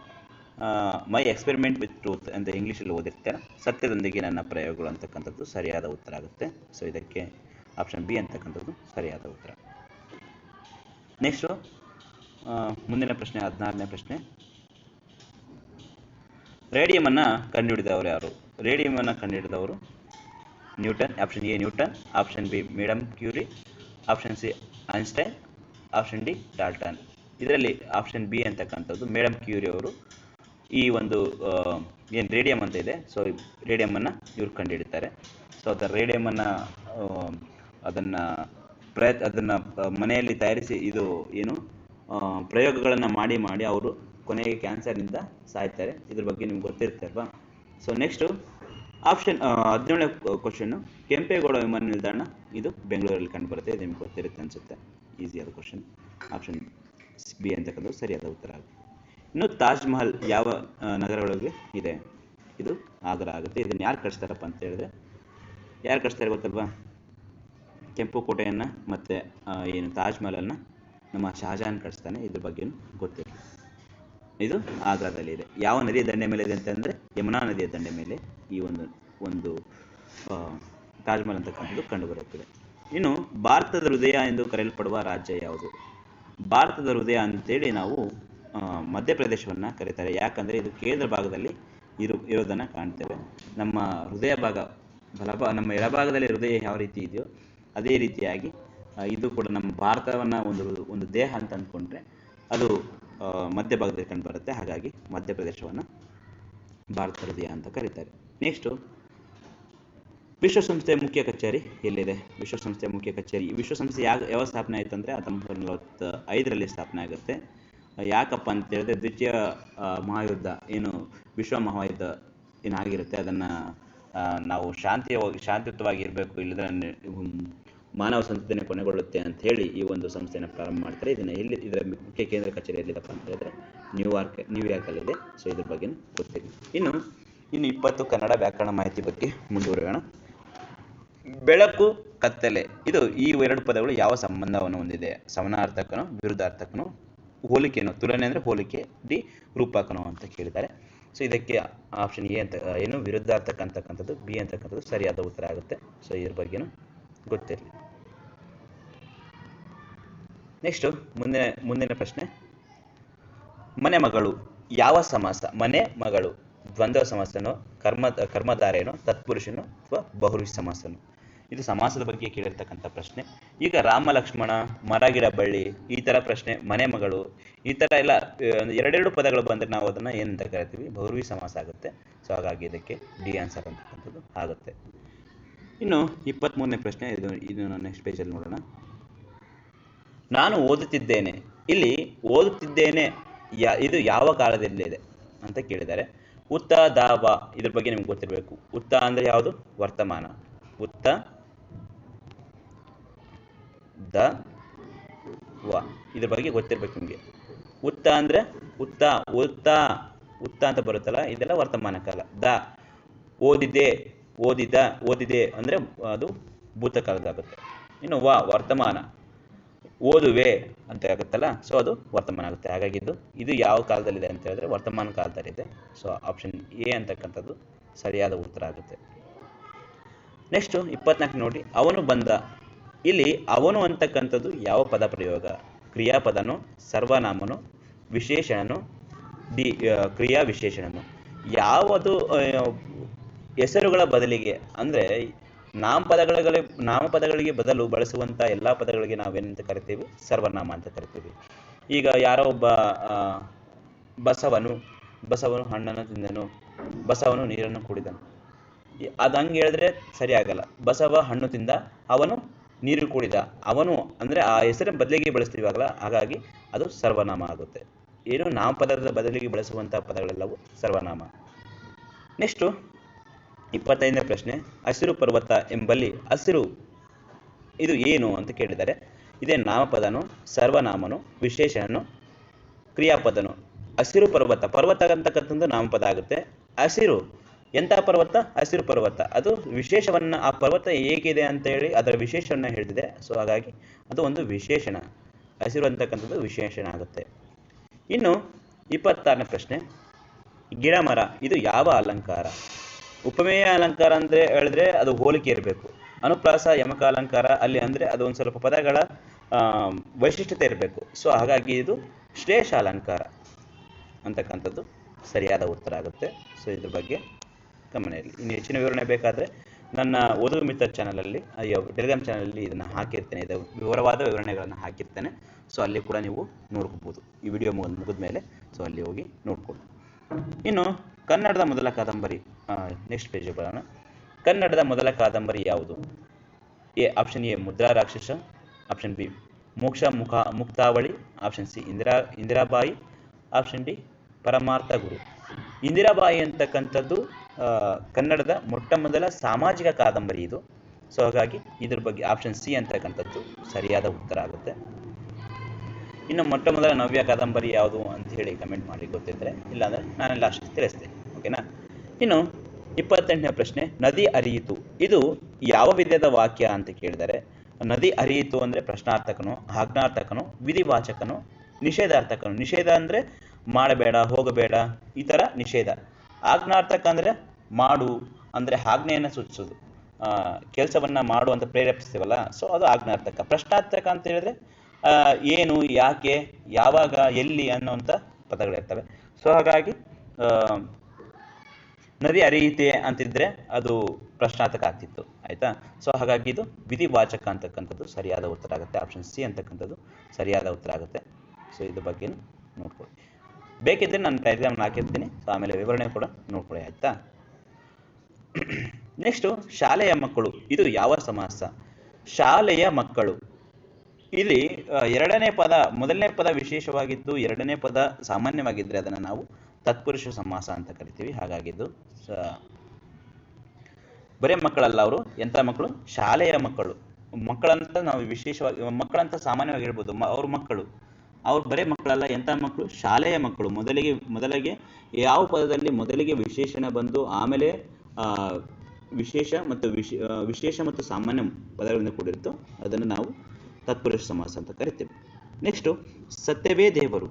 ಮೈ ಎಕ್ಸ್ಪೆರಿಮೆಂಟ್ ವಿತ್ ಟ್ರೂತ್ ಅಂತ ಇಂಗ್ಲೀಷಲ್ಲಿ ಓದಿರ್ತಾರೆ ಸತ್ಯದೊಂದಿಗೆ ನನ್ನ ಪ್ರಯೋಗಗಳು ಅಂತಕ್ಕಂಥದ್ದು ಸರಿಯಾದ ಉತ್ತರ ಆಗುತ್ತೆ. ಸೊ ಇದಕ್ಕೆ ಆಪ್ಷನ್ ಬಿ ಅಂತಕ್ಕಂಥದ್ದು ಸರಿಯಾದ ಉತ್ತರ. ನೆಕ್ಸ್ಟು ಮುಂದಿನ ಪ್ರಶ್ನೆ, ಹದಿನಾರನೇ ಪ್ರಶ್ನೆ. ರೇಡಿಯಂ ಅನ್ನ ಕಂಡುಹಿಡಿದವರು ಯಾರು? ರೇಡಿಯಂ ಅನ್ನ ಕಂಡುಹಿಡಿದವರು Newton, option A Newton, option B madam Curie, option C Einstein, option D Dalton. ಇದರಲ್ಲಿ ಆಪ್ಷನ್ ಬಿ ಅಂತಕ್ಕಂಥದ್ದು ಮೇಡಮ್ ಕ್ಯೂರಿ ಅವರು. ಈ ಒಂದು ಏನು ರೇಡಿಯಂ ಅಂತ ಇದೆ, ಸೊ ರೇಡಿಯಮನ್ನು ಇವ್ರು ಕಂಡುಹಿಡಿತಾರೆ. ಸೊ ಅದರ ರೇಡಿಯಮನ್ನು ಅದನ್ನ ಪ್ರಯತ್ ಅದನ್ನ ಮನೆಯಲ್ಲಿ ತಯಾರಿಸಿ ಇದು ಏನು ಪ್ರಯೋಗಗಳನ್ನು ಮಾಡಿ ಮಾಡಿ ಅವರು ಕೊನೆಗೆ ಕ್ಯಾನ್ಸರ್ನಿಂದ ಸಾಯ್ತಾರೆ. ಇದ್ರ ಬಗ್ಗೆ ನಿಮ್ಗೆ ಗೊತ್ತಿರುತ್ತೆ ಅಲ್ವಾ? ಸೊ ನೆಕ್ಸ್ಟು ಆಪ್ಷನ್ ಹದಿನೇಳನೇ ಕ್ವಶನ್ನು ಕೆಂಪೇಗೌಡ ವಿಮಾನ ನಿಲ್ದಾಣ, ಇದು ಬೆಂಗಳೂರಲ್ಲಿ ಕಂಡುಬರುತ್ತೆ. ಇದು ನಿಮ್ಗೆ ಗೊತ್ತಿರುತ್ತೆ ಅನಿಸುತ್ತೆ. ಈಸಿಯಾದ ಕ್ವಶನ್ ಆಪ್ಷನ್ ಬಿ ಅಂತಕ್ಕಂಥದ್ದು ಸರಿಯಾದ ಉತ್ತರ ಆಗುತ್ತೆ. ಇನ್ನು ತಾಜ್ ಮಹಲ್ ಯಾವ ನಗರಗಳಿಗೆ ಇದೆ? ಇದು ಆಗ್ರಹ ಆಗುತ್ತೆ. ಇದನ್ನು ಯಾರು ಕಟ್ಸ್ತಾರಪ್ಪ ಅಂತ ಹೇಳಿದ್ರೆ, ಯಾರು ಕಟ್ಸ್ತಾರೆ ಗೊತ್ತಲ್ವಾ ಕೆಂಪು ಕೋಟೆಯನ್ನು ಮತ್ತು ಏನು ತಾಜ್ ಮಹಲನ್ನು ನಮ್ಮ ಶಹಜಹಾನ್ ಕಟ್ಸ್ತಾನೆ ಇದ್ರ ಬಗ್ಗೆನೂ ಗೊತ್ತಿರಲಿ ಇದು ಆಗ್ರಾದಲ್ಲಿ ಇದೆ. ಯಾವ ನದಿಯ ದಂಡೆ ಮೇಲೆ ಇದೆ ಅಂತಂದರೆ ಯಮುನಾ ನದಿಯ ದಂಡೆ ಮೇಲೆ ಈ ಒಂದು ಒಂದು ತಾಜ್ಮಹಲ್ ತಾಜ್ ಮಹಲ್ ಅಂತಕ್ಕಂಥದ್ದು ಕಂಡುಬರುತ್ತದೆ. ಇನ್ನು ಭಾರತದ ಹೃದಯ ಎಂದು ಕರೆಯಲ್ಪಡುವ ರಾಜ್ಯ ಯಾವುದು? ಭಾರತದ ಹೃದಯ ಅಂತೇಳಿ ನಾವು ಮಧ್ಯಪ್ರದೇಶವನ್ನು ಕರೀತಾರೆ. ಯಾಕಂದರೆ ಇದು ಕೇಂದ್ರ ಭಾಗದಲ್ಲಿ ಇರು, ಇರೋದನ್ನು ಕಾಣ್ತೇವೆ. ನಮ್ಮ ಹೃದಯ ಭಾಗ, ಬಲಭಾಗ, ನಮ್ಮ ಎಡಭಾಗದಲ್ಲಿ ಹೃದಯ ಯಾವ ರೀತಿ ಇದೆಯೋ ಅದೇ ರೀತಿಯಾಗಿ ಇದು ಕೂಡ ನಮ್ಮ ಭಾರತವನ್ನು ಒಂದು ಒಂದು ದೇಹ ಅಂತ ಅಂದ್ಕೊಂಡ್ರೆ ಅದು ಮಧ್ಯಭಾಗದಲ್ಲಿ ಕಂಡುಬರುತ್ತೆ ಹಾಗಾಗಿ ಮಧ್ಯಪ್ರದೇಶವನ್ನು ಭಾರತ ಹೃದಯ ಅಂತ ಕರೀತಾರೆ. ನೆಕ್ಸ್ಟು ವಿಶ್ವಸಂಸ್ಥೆಯ ಮುಖ್ಯ ಕಚೇರಿ ಎಲ್ಲಿದೆ? ವಿಶ್ವಸಂಸ್ಥೆಯ ಮುಖ್ಯ ಕಚೇರಿ. ವಿಶ್ವಸಂಸ್ಥೆ ಯಾವ ಯಾವ ಸ್ಥಾಪನೆ ಆಯ್ತು ಅಂದರೆ ಹತ್ತೊಂಬತ್ತು ನಲವತ್ತ ಐದರಲ್ಲಿ ಸ್ಥಾಪನೆ ಆಗುತ್ತೆ. ಯಾಕಪ್ಪ ಅಂತ ಹೇಳಿದ್ರೆ ದ್ವಿತೀಯ ಮಹಾಯುದ್ಧ ಏನು, ವಿಶ್ವ ಮಹಾಯುದ್ಧ ಏನಾಗಿರುತ್ತೆ? ಅದನ್ನು ನಾವು ಶಾಂತಿಯವಾಗಿ, ಶಾಂತಿಯುತವಾಗಿ ಇರಬೇಕು. ಇಲ್ಲದ್ರೆ ಮಾನವ ಸಂತತಿಯನ್ನು ಕೊನೆಗೊಳ್ಳುತ್ತೆ ಅಂತ ಹೇಳಿ ಈ ಒಂದು ಸಂಸ್ಥೆಯನ್ನು ಪ್ರಾರಂಭ ಮಾಡ್ತಾರೆ. ಇದನ್ನ ಎಲ್ಲಿ, ಇದರ ಮುಖ್ಯ ಕೇಂದ್ರ ಕಚೇರಿ ಎಲ್ಲಿದಪ್ಪ ಅಂತ ಹೇಳಿದ್ರೆ ನ್ಯೂಯಾರ್ಕ್ ನ್ಯೂಯಾರ್ಕಲ್ಲಿದೆ ಸೊ ಇದ್ರ ಬಗ್ಗೆ ಗೊತ್ತಿದೆ ಇನ್ನು ಇನ್ನು ಇಪ್ಪತ್ತು ಕನ್ನಡ ವ್ಯಾಕರಣ ಮಾಹಿತಿ ಬಗ್ಗೆ ಮುಂದುವರಿಯೋಣ. ಬೆಳಕು, ಕತ್ತಲೆ. ಇದು ಈ ಎರಡು ಪದಗಳು ಯಾವ ಸಂಬಂಧವನ್ನು ಹೊಂದಿದೆ? ಸಮನಾರ್ಥಕನು, ವಿರುದ್ಧಾರ್ಥಕನು? ಹೋಲಿಕೆನೋ? ತುಲನೆ ಅಂದರೆ ಹೋಲಿಕೆ ಡಿ ರೂಪಕನು ಅಂತ ಕೇಳಿದ್ದಾರೆ. ಸೊ ಇದಕ್ಕೆ ಆಪ್ಷನ್ ಎ ಅಂತ, ಏನು? ವಿರುದ್ಧಾರ್ಥಕ ಅಂತಕ್ಕಂಥದ್ದು ಬಿ ಅಂತಕ್ಕಂಥದ್ದು ಸರಿಯಾದ ಉತ್ತರ ಆಗುತ್ತೆ. ಸೊ ಇದ್ರ ಬಗ್ಗೆನೂ ಗೊತ್ತಿರಲಿ. ನೆಕ್ಸ್ಟು ಮುಂದಿನ ಮುಂದಿನ ಪ್ರಶ್ನೆ. ಮನೆ ಮಗಳು ಯಾವ ಸಮಾಸ, ಮನೆ ಮಗಳು ದ್ವಂದ್ವ ಸಮಾಸನೋ ಕರ್ಮ, ಕರ್ಮಧಾರೇನೋ, ತತ್ಪುರುಷನೋ ಅಥವಾ ಬಹುರುಷ ಸಮಾಸನೋ ಇದು ಸಮಾಸದ ಬಗ್ಗೆ ಕೇಳಿರ್ತಕ್ಕಂಥ ಪ್ರಶ್ನೆ. ಈಗ ರಾಮ ಲಕ್ಷ್ಮಣ, ಮರ, ಗಿಡ, ಬಳ್ಳಿ, ಈ ಥರ ಪ್ರಶ್ನೆ, ಮನೆ ಮಗಳು, ಈ ಥರ ಎಲ್ಲ ಎರಡೆರಡು ಪದಗಳು ಬಂದರೆ ನಾವು ಅದನ್ನು ಏನಂತ ಕರಿತೀವಿ? ಬಹುರ್ವಿ ಸಮಾಸ ಆಗುತ್ತೆ. ಸೊ ಹಾಗಾಗಿ ಇದಕ್ಕೆ ಡಿ ಆನ್ಸರ್ ಅಂತಕ್ಕಂಥದ್ದು ಆಗುತ್ತೆ. ಇನ್ನು ಇಪ್ಪತ್ತ್ಮೂರನೇ ಪ್ರಶ್ನೆ, ಇದು ಇದು ನಾನು ನೆಕ್ಸ್ಟ್ ಪೇಜಲ್ಲಿ ನೋಡೋಣ. ನಾನು ಓದುತ್ತಿದ್ದೇನೆ. ಇಲ್ಲಿ ಓದುತ್ತಿದ್ದೇನೆ. ಯಾ, ಇದು ಯಾವ ಕಾಲದಲ್ಲಿದೆ ಅಂತ ಕೇಳಿದ್ದಾರೆ ಉತ್ತ ದಾವ ಇದ್ರ ಬಗ್ಗೆ ನಿಮ್ಗೆ ಗೊತ್ತಿರಬೇಕು. ಉತ್ತ ಅಂದರೆ ಯಾವುದು? ವರ್ತಮಾನ. ಉತ್ತ, ದ, ವ ಇದ್ರ ಬಗ್ಗೆ ಗೊತ್ತಿರ್ಬೇಕು ನಿಮಗೆ. ಉತ್ತ ಅಂದರೆ ಉತ್ತ ಉತ್ತ ಉತ್ತ ಅಂತ ಬರುತ್ತಲ್ಲ, ಇದೆಲ್ಲ ವರ್ತಮಾನ ಕಾಲ. ದ, ಓದಿದೆ, ಓದಿದ, ಓದಿದೆ ಅಂದರೆ ಅದು ಭೂತಕಾಲದಾಗುತ್ತೆ. ಇನ್ನು ವ, ವರ್ತಮಾನ. ಓದುವೆ ಅಂತ ಆಗುತ್ತಲ್ಲ ಸೊ ಅದು ವರ್ತಮಾನ ಆಗುತ್ತೆ. ಹಾಗಾಗಿ ಇದು ಇದು ಯಾವ ಕಾಲದಲ್ಲಿದೆ ಅಂತ ಹೇಳಿದ್ರೆ ವರ್ತಮಾನ ಕಾಲದಲ್ಲಿದೆ ಸೊ ಆಪ್ಷನ್ ಎ ಅಂತಕ್ಕಂಥದ್ದು ಸರಿಯಾದ ಉತ್ತರ ಆಗುತ್ತೆ. ನೆಕ್ಸ್ಟು ಇಪ್ಪತ್ನಾಲ್ಕು ನೋಡಿ. ಅವನು ಬಂದ ಇಲ್ಲಿ ಅವನು ಅಂತಕ್ಕಂಥದ್ದು ಯಾವ ಪದ ಪ್ರಯೋಗ? ಕ್ರಿಯಾಪದನು ಸರ್ವನಾಮನು ವಿಶೇಷಣನು ಆ, ಕ್ರಿಯಾ ವಿಶೇಷಣನು ಯಾವುದು ಹೆಸರುಗಳ ಬದಲಿಗೆ ಅಂದರೆ ನಾಮಪದಗಳಿಗೆ ನಾಮಪದಗಳಿಗೆ ಬದಲು ಬಳಸುವಂತ ಎಲ್ಲ ಪದಗಳಿಗೆ ನಾವೇನಂತ ಕರಿತೀವಿ? ಸರ್ವನಾಮ ಅಂತ ಕರಿತೀವಿ. ಈಗ ಯಾರೋ ಒಬ್ಬ ಬಸವನು ಬಸವನು ಹಣ್ಣನ್ನು ತಿಂದನು, ಬಸವನು ನೀರನ್ನು ಕುಡಿದನು. ಅದ್ ಅದು ಹಂಗೆ ಹೇಳಿದ್ರೆ ಸರಿ ಆಗಲ್ಲ. ಬಸವ ಹಣ್ಣು ತಿಂದ, ಅವನು ನೀರು ಕುಡಿದ. ಅವನು ಅಂದರೆ ಆ ಹೆಸರಿನ ಬದಲಿಗೆ ಬಳಸ್ತೀವಾಗಲ್ಲ ಹಾಗಾಗಿ ಅದು ಸರ್ವನಾಮ ಆಗುತ್ತೆ. ಏನು ನಾಮಪದದ ಬದಲಿಗೆ ಬಳಸುವಂಥ ಪದಗಳೆಲ್ಲವೂ ಸರ್ವನಾಮ. ನೆಕ್ಸ್ಟು ಇಪ್ಪತ್ತೈದನೇ ಪ್ರಶ್ನೆ, ಹಸಿರು ಪರ್ವತ ಎಂಬಲ್ಲಿ ಹಸಿರು ಇದು ಏನು ಅಂತ ಕೇಳಿದ್ದಾರೆ. ಇದೇ ನಾಮಪದನು, ಸರ್ವನಾಮನು, ವಿಶೇಷನು, ಕ್ರಿಯಾಪದನು. ಹಸಿರು ಪರ್ವತ ಪರ್ವತ ಅಂತಕ್ಕಂಥದ್ದು ನಾಮಪದ ಆಗುತ್ತೆ. ಹಸಿರು, ಎಂಥ ಪರ್ವತ? ಹಸಿರು ಪರ್ವತ. ಅದು ವಿಶೇಷವನ್ನ, ಆ ಪರ್ವತ ಹೇಗಿದೆ ಅಂತ ಹೇಳಿ ಅದರ ವಿಶೇಷವನ್ನ ಹೇಳಿದೆ ಸೊ ಹಾಗಾಗಿ ಅದು ಒಂದು ವಿಶೇಷಣ. ಹಸಿರು ಅಂತಕ್ಕಂಥದ್ದು ವಿಶೇಷಣ ಆಗುತ್ತೆ. ಇನ್ನು ಇಪ್ಪತ್ತಾರನೇ ಪ್ರಶ್ನೆ ಗಿಡ ಮರ ಇದು ಯಾವ ಅಲಂಕಾರ? ಉಪಮೇಯ ಅಲಂಕಾರ ಅಂದ್ರೆ ಹೇಳಿದ್ರೆ ಅದು ಹೋಲಿಕೆ ಇರಬೇಕು. ಅನುಪ್ರಾಸ ಯಮಕ ಅಲಂಕಾರ ಅಲ್ಲಿ ಅಂದ್ರೆ ಅದು ಒಂದು ಸ್ವಲ್ಪ ಪದಗಳ ವೈಶಿಷ್ಟ್ಯತೆ ಇರಬೇಕು. ಸೊ ಹಾಗಾಗಿ ಇದು ಶ್ಲೇಷ ಅಲಂಕಾರ ಅಂತಕ್ಕಂಥದ್ದು ಸರಿಯಾದ ಉತ್ತರ ಆಗುತ್ತೆ. ಸೊ ಇದ್ರ ಬಗ್ಗೆ ಗಮನ ಇರಲಿ. ಇನ್ನು ಹೆಚ್ಚಿನ ವಿವರಣೆ ಬೇಕಾದರೆ ನನ್ನ ಓದು ಮಿತ್ರ ಚಾನಲಲ್ಲಿ ಅಯ್ಯೋ ಟೆಲಿಗ್ರಾಮ್ ಚಾನಲಲ್ಲಿ ಇದನ್ನು ಹಾಕಿರ್ತೇನೆ. ಇದು ವಿವರವಾದ ವಿವರಣೆಗಳನ್ನು ಹಾಕಿರ್ತೇನೆ. ಸೊ ಅಲ್ಲಿ ಕೂಡ ನೀವು ನೋಡ್ಕೋಬೋದು. ಈ ವಿಡಿಯೋ ಮುಗಿದ ಮೇಲೆ ಸೊ ಅಲ್ಲಿ ಹೋಗಿ ನೋಡ್ಕೊಳ್ಳಿ. ಇನ್ನು ಕನ್ನಡದ ಮೊದಲ ಕಾದಂಬರಿ ನೆಕ್ಸ್ಟ್ ಪೇಜ್ ಬರೋಣ. ಕನ್ನಡದ ಮೊದಲ ಕಾದಂಬರಿ ಯಾವುದು? ಎ ಆಪ್ಷನ್ ಎ, ಮುದ್ರಾ ರಾಕ್ಷಸ option B, Moksha Mukha, Muktavali option C, Indira, Indirabai option D, Paramartha Guru. Indirabai ಅಂತಕ್ಕಂಥದ್ದು ಕನ್ನಡದ ಮೊಟ್ಟ ಮೊದಲ ಸಾಮಾಜಿಕ ಕಾದಂಬರಿ ಇದು. ಸೊ ಹಾಗಾಗಿ ಇದ್ರ ಬಗ್ಗೆ ಆಪ್ಷನ್ ಸಿ ಅಂತಕ್ಕಂಥದ್ದು ಸರಿಯಾದ ಉತ್ತರ ಆಗುತ್ತೆ. ಇನ್ನು ಮೊಟ್ಟ ಮೊದಲ ನವ್ಯ ಕಾದಂಬರಿ ಯಾವುದು ಅಂತ ಹೇಳಿ ಕಮೆಂಟ್ ಮಾಡಿ ಗೊತ್ತಿದ್ದರೆ ಇಲ್ಲಾಂದ್ರೆ ನಾನು ಲಾಸ್ಟ್ ತಿಳಿಸ್ತೇನೆ ಓಕೆನಾ ಇನ್ನು ಇಪ್ಪತ್ತೆಂಟನೇ ಪ್ರಶ್ನೆ, ನದಿ ಅರಿಯಿತು. ಇದು ಯಾವ ವಿಧದ ವಾಕ್ಯ ಅಂತ ಕೇಳಿದರೆ, ನದಿ ಅರಿಯಿತು ಅಂದರೆ ಪ್ರಶ್ನಾರ್ಥಕನು, ಆಜ್ಞಾರ್ಥಕನು, ವಿಧಿವಾಚಕನು, ನಿಷೇಧಾರ್ಥಕನು? ನಿಷೇಧ ಅಂದರೆ ಮಾಡಬೇಡ, ಹೋಗಬೇಡ, ಈ ಥರ ನಿಷೇಧ. ಆಜ್ಞಾರ್ಥಕ ಅಂದರೆ ಮಾಡು, ಅಂದರೆ ಆಜ್ಞೆಯನ್ನು ಸೂಚಿಸೋದು. ಕೆಲಸವನ್ನ ಮಾಡು ಅಂತ ಪ್ರೇರೇಪಿಸ್ತೀವಲ್ಲ ಸೊ ಅದು ಆಜ್ಞಾರ್ಥಕ. ಪ್ರಶ್ನಾರ್ಥಕ ಅಂತ ಹೇಳಿದ್ರೆ ಏನು, ಯಾಕೆ, ಯಾವಾಗ, ಎಲ್ಲಿ ಅನ್ನುವಂಥ ಪದಗಳಿರ್ತವೆ ಸೊ ಹಾಗಾಗಿ ನದಿ ಹರಿಯುತ್ತೆ ಅಂತಿದ್ರೆ ಅದು ಪ್ರಶ್ನಾರ್ಥಕ ಆಗ್ತಿತ್ತು, ಆಯ್ತಾ? ಸೊ ಹಾಗಾಗಿ ಇದು ವಿಧಿವಾಚಕ ಅಂತಕ್ಕಂಥದ್ದು ಸರಿಯಾದ ಉತ್ತರ ಆಗುತ್ತೆ. ಆಪ್ಷನ್ ಸಿ ಅಂತಕ್ಕಂಥದ್ದು ಸರಿಯಾದ ಉತ್ತರ ಆಗುತ್ತೆ. ಸೊ ಇದ್ರ ಬಗ್ಗೆ ನೋಡ್ಕೊಳ್ಳಿ. ಬೇಕಿದ್ರೆ ನಾನು ಡೈಗ್ರಾಮ್ ಹಾಕಿರ್ತೀನಿ. ಸೊ ಆಮೇಲೆ ವಿವರಣೆ ಕೂಡ ನೋಡ್ಕೊಳ್ಳಿ, ಆಯ್ತಾ? ನೆಕ್ಸ್ಟು ಶಾಲೆಯ ಮಕ್ಕಳು, ಇದು ಯಾವ ಸಮಾಸ? ಶಾಲೆಯ ಮಕ್ಕಳು. ಇಲ್ಲಿ ಎರಡನೇ ಪದ, ಮೊದಲನೇ ಪದ ವಿಶೇಷವಾಗಿದ್ದು ಎರಡನೇ ಪದ ಸಾಮಾನ್ಯವಾಗಿದ್ದರೆ ಅದನ್ನು ನಾವು ತತ್ಪುರುಷ ಸಮಾಸ ಅಂತ ಕರಿತೀವಿ. ಹಾಗಾಗಿದ್ದು ಬರೇ ಮಕ್ಕಳಲ್ಲ ಅವರು. ಎಂಥ ಮಕ್ಕಳು? ಶಾಲೆಯ ಮಕ್ಕಳು. ಮಕ್ಕಳಂತ ನಾವು ವಿಶೇಷವಾಗಿ, ಮಕ್ಕಳಂತ ಸಾಮಾನ್ಯವಾಗಿ ಹೇಳ್ಬೋದು ಅವ್ರ ಮಕ್ಕಳು. ಅವ್ರು ಬರೇ ಮಕ್ಕಳಲ್ಲ ಎಂಥ ಮಕ್ಕಳು? ಶಾಲೆಯ ಮಕ್ಕಳು. ಮೊದಲಿಗೆ ಮೊದಲಿಗೆ ಯಾವ ಪದದಲ್ಲಿ ಮೊದಲಿಗೆ ವಿಶೇಷಣ ಬಂದು ಆಮೇಲೆ ವಿಶೇಷ ಮತ್ತು ವಿಶ್ ವಿಶೇಷ ಮತ್ತು ಸಾಮಾನ್ಯ ಪದಗಳಿಂದ ಕೂಡಿರುತ್ತೋ ಅದನ್ನು ನಾವು ತತ್ಪುರುಷ ಸಮಾಸ ಅಂತ ಕರಿತೇವೆ. ನೆಕ್ಸ್ಟು ಸತ್ಯವೇ ದೇವರು.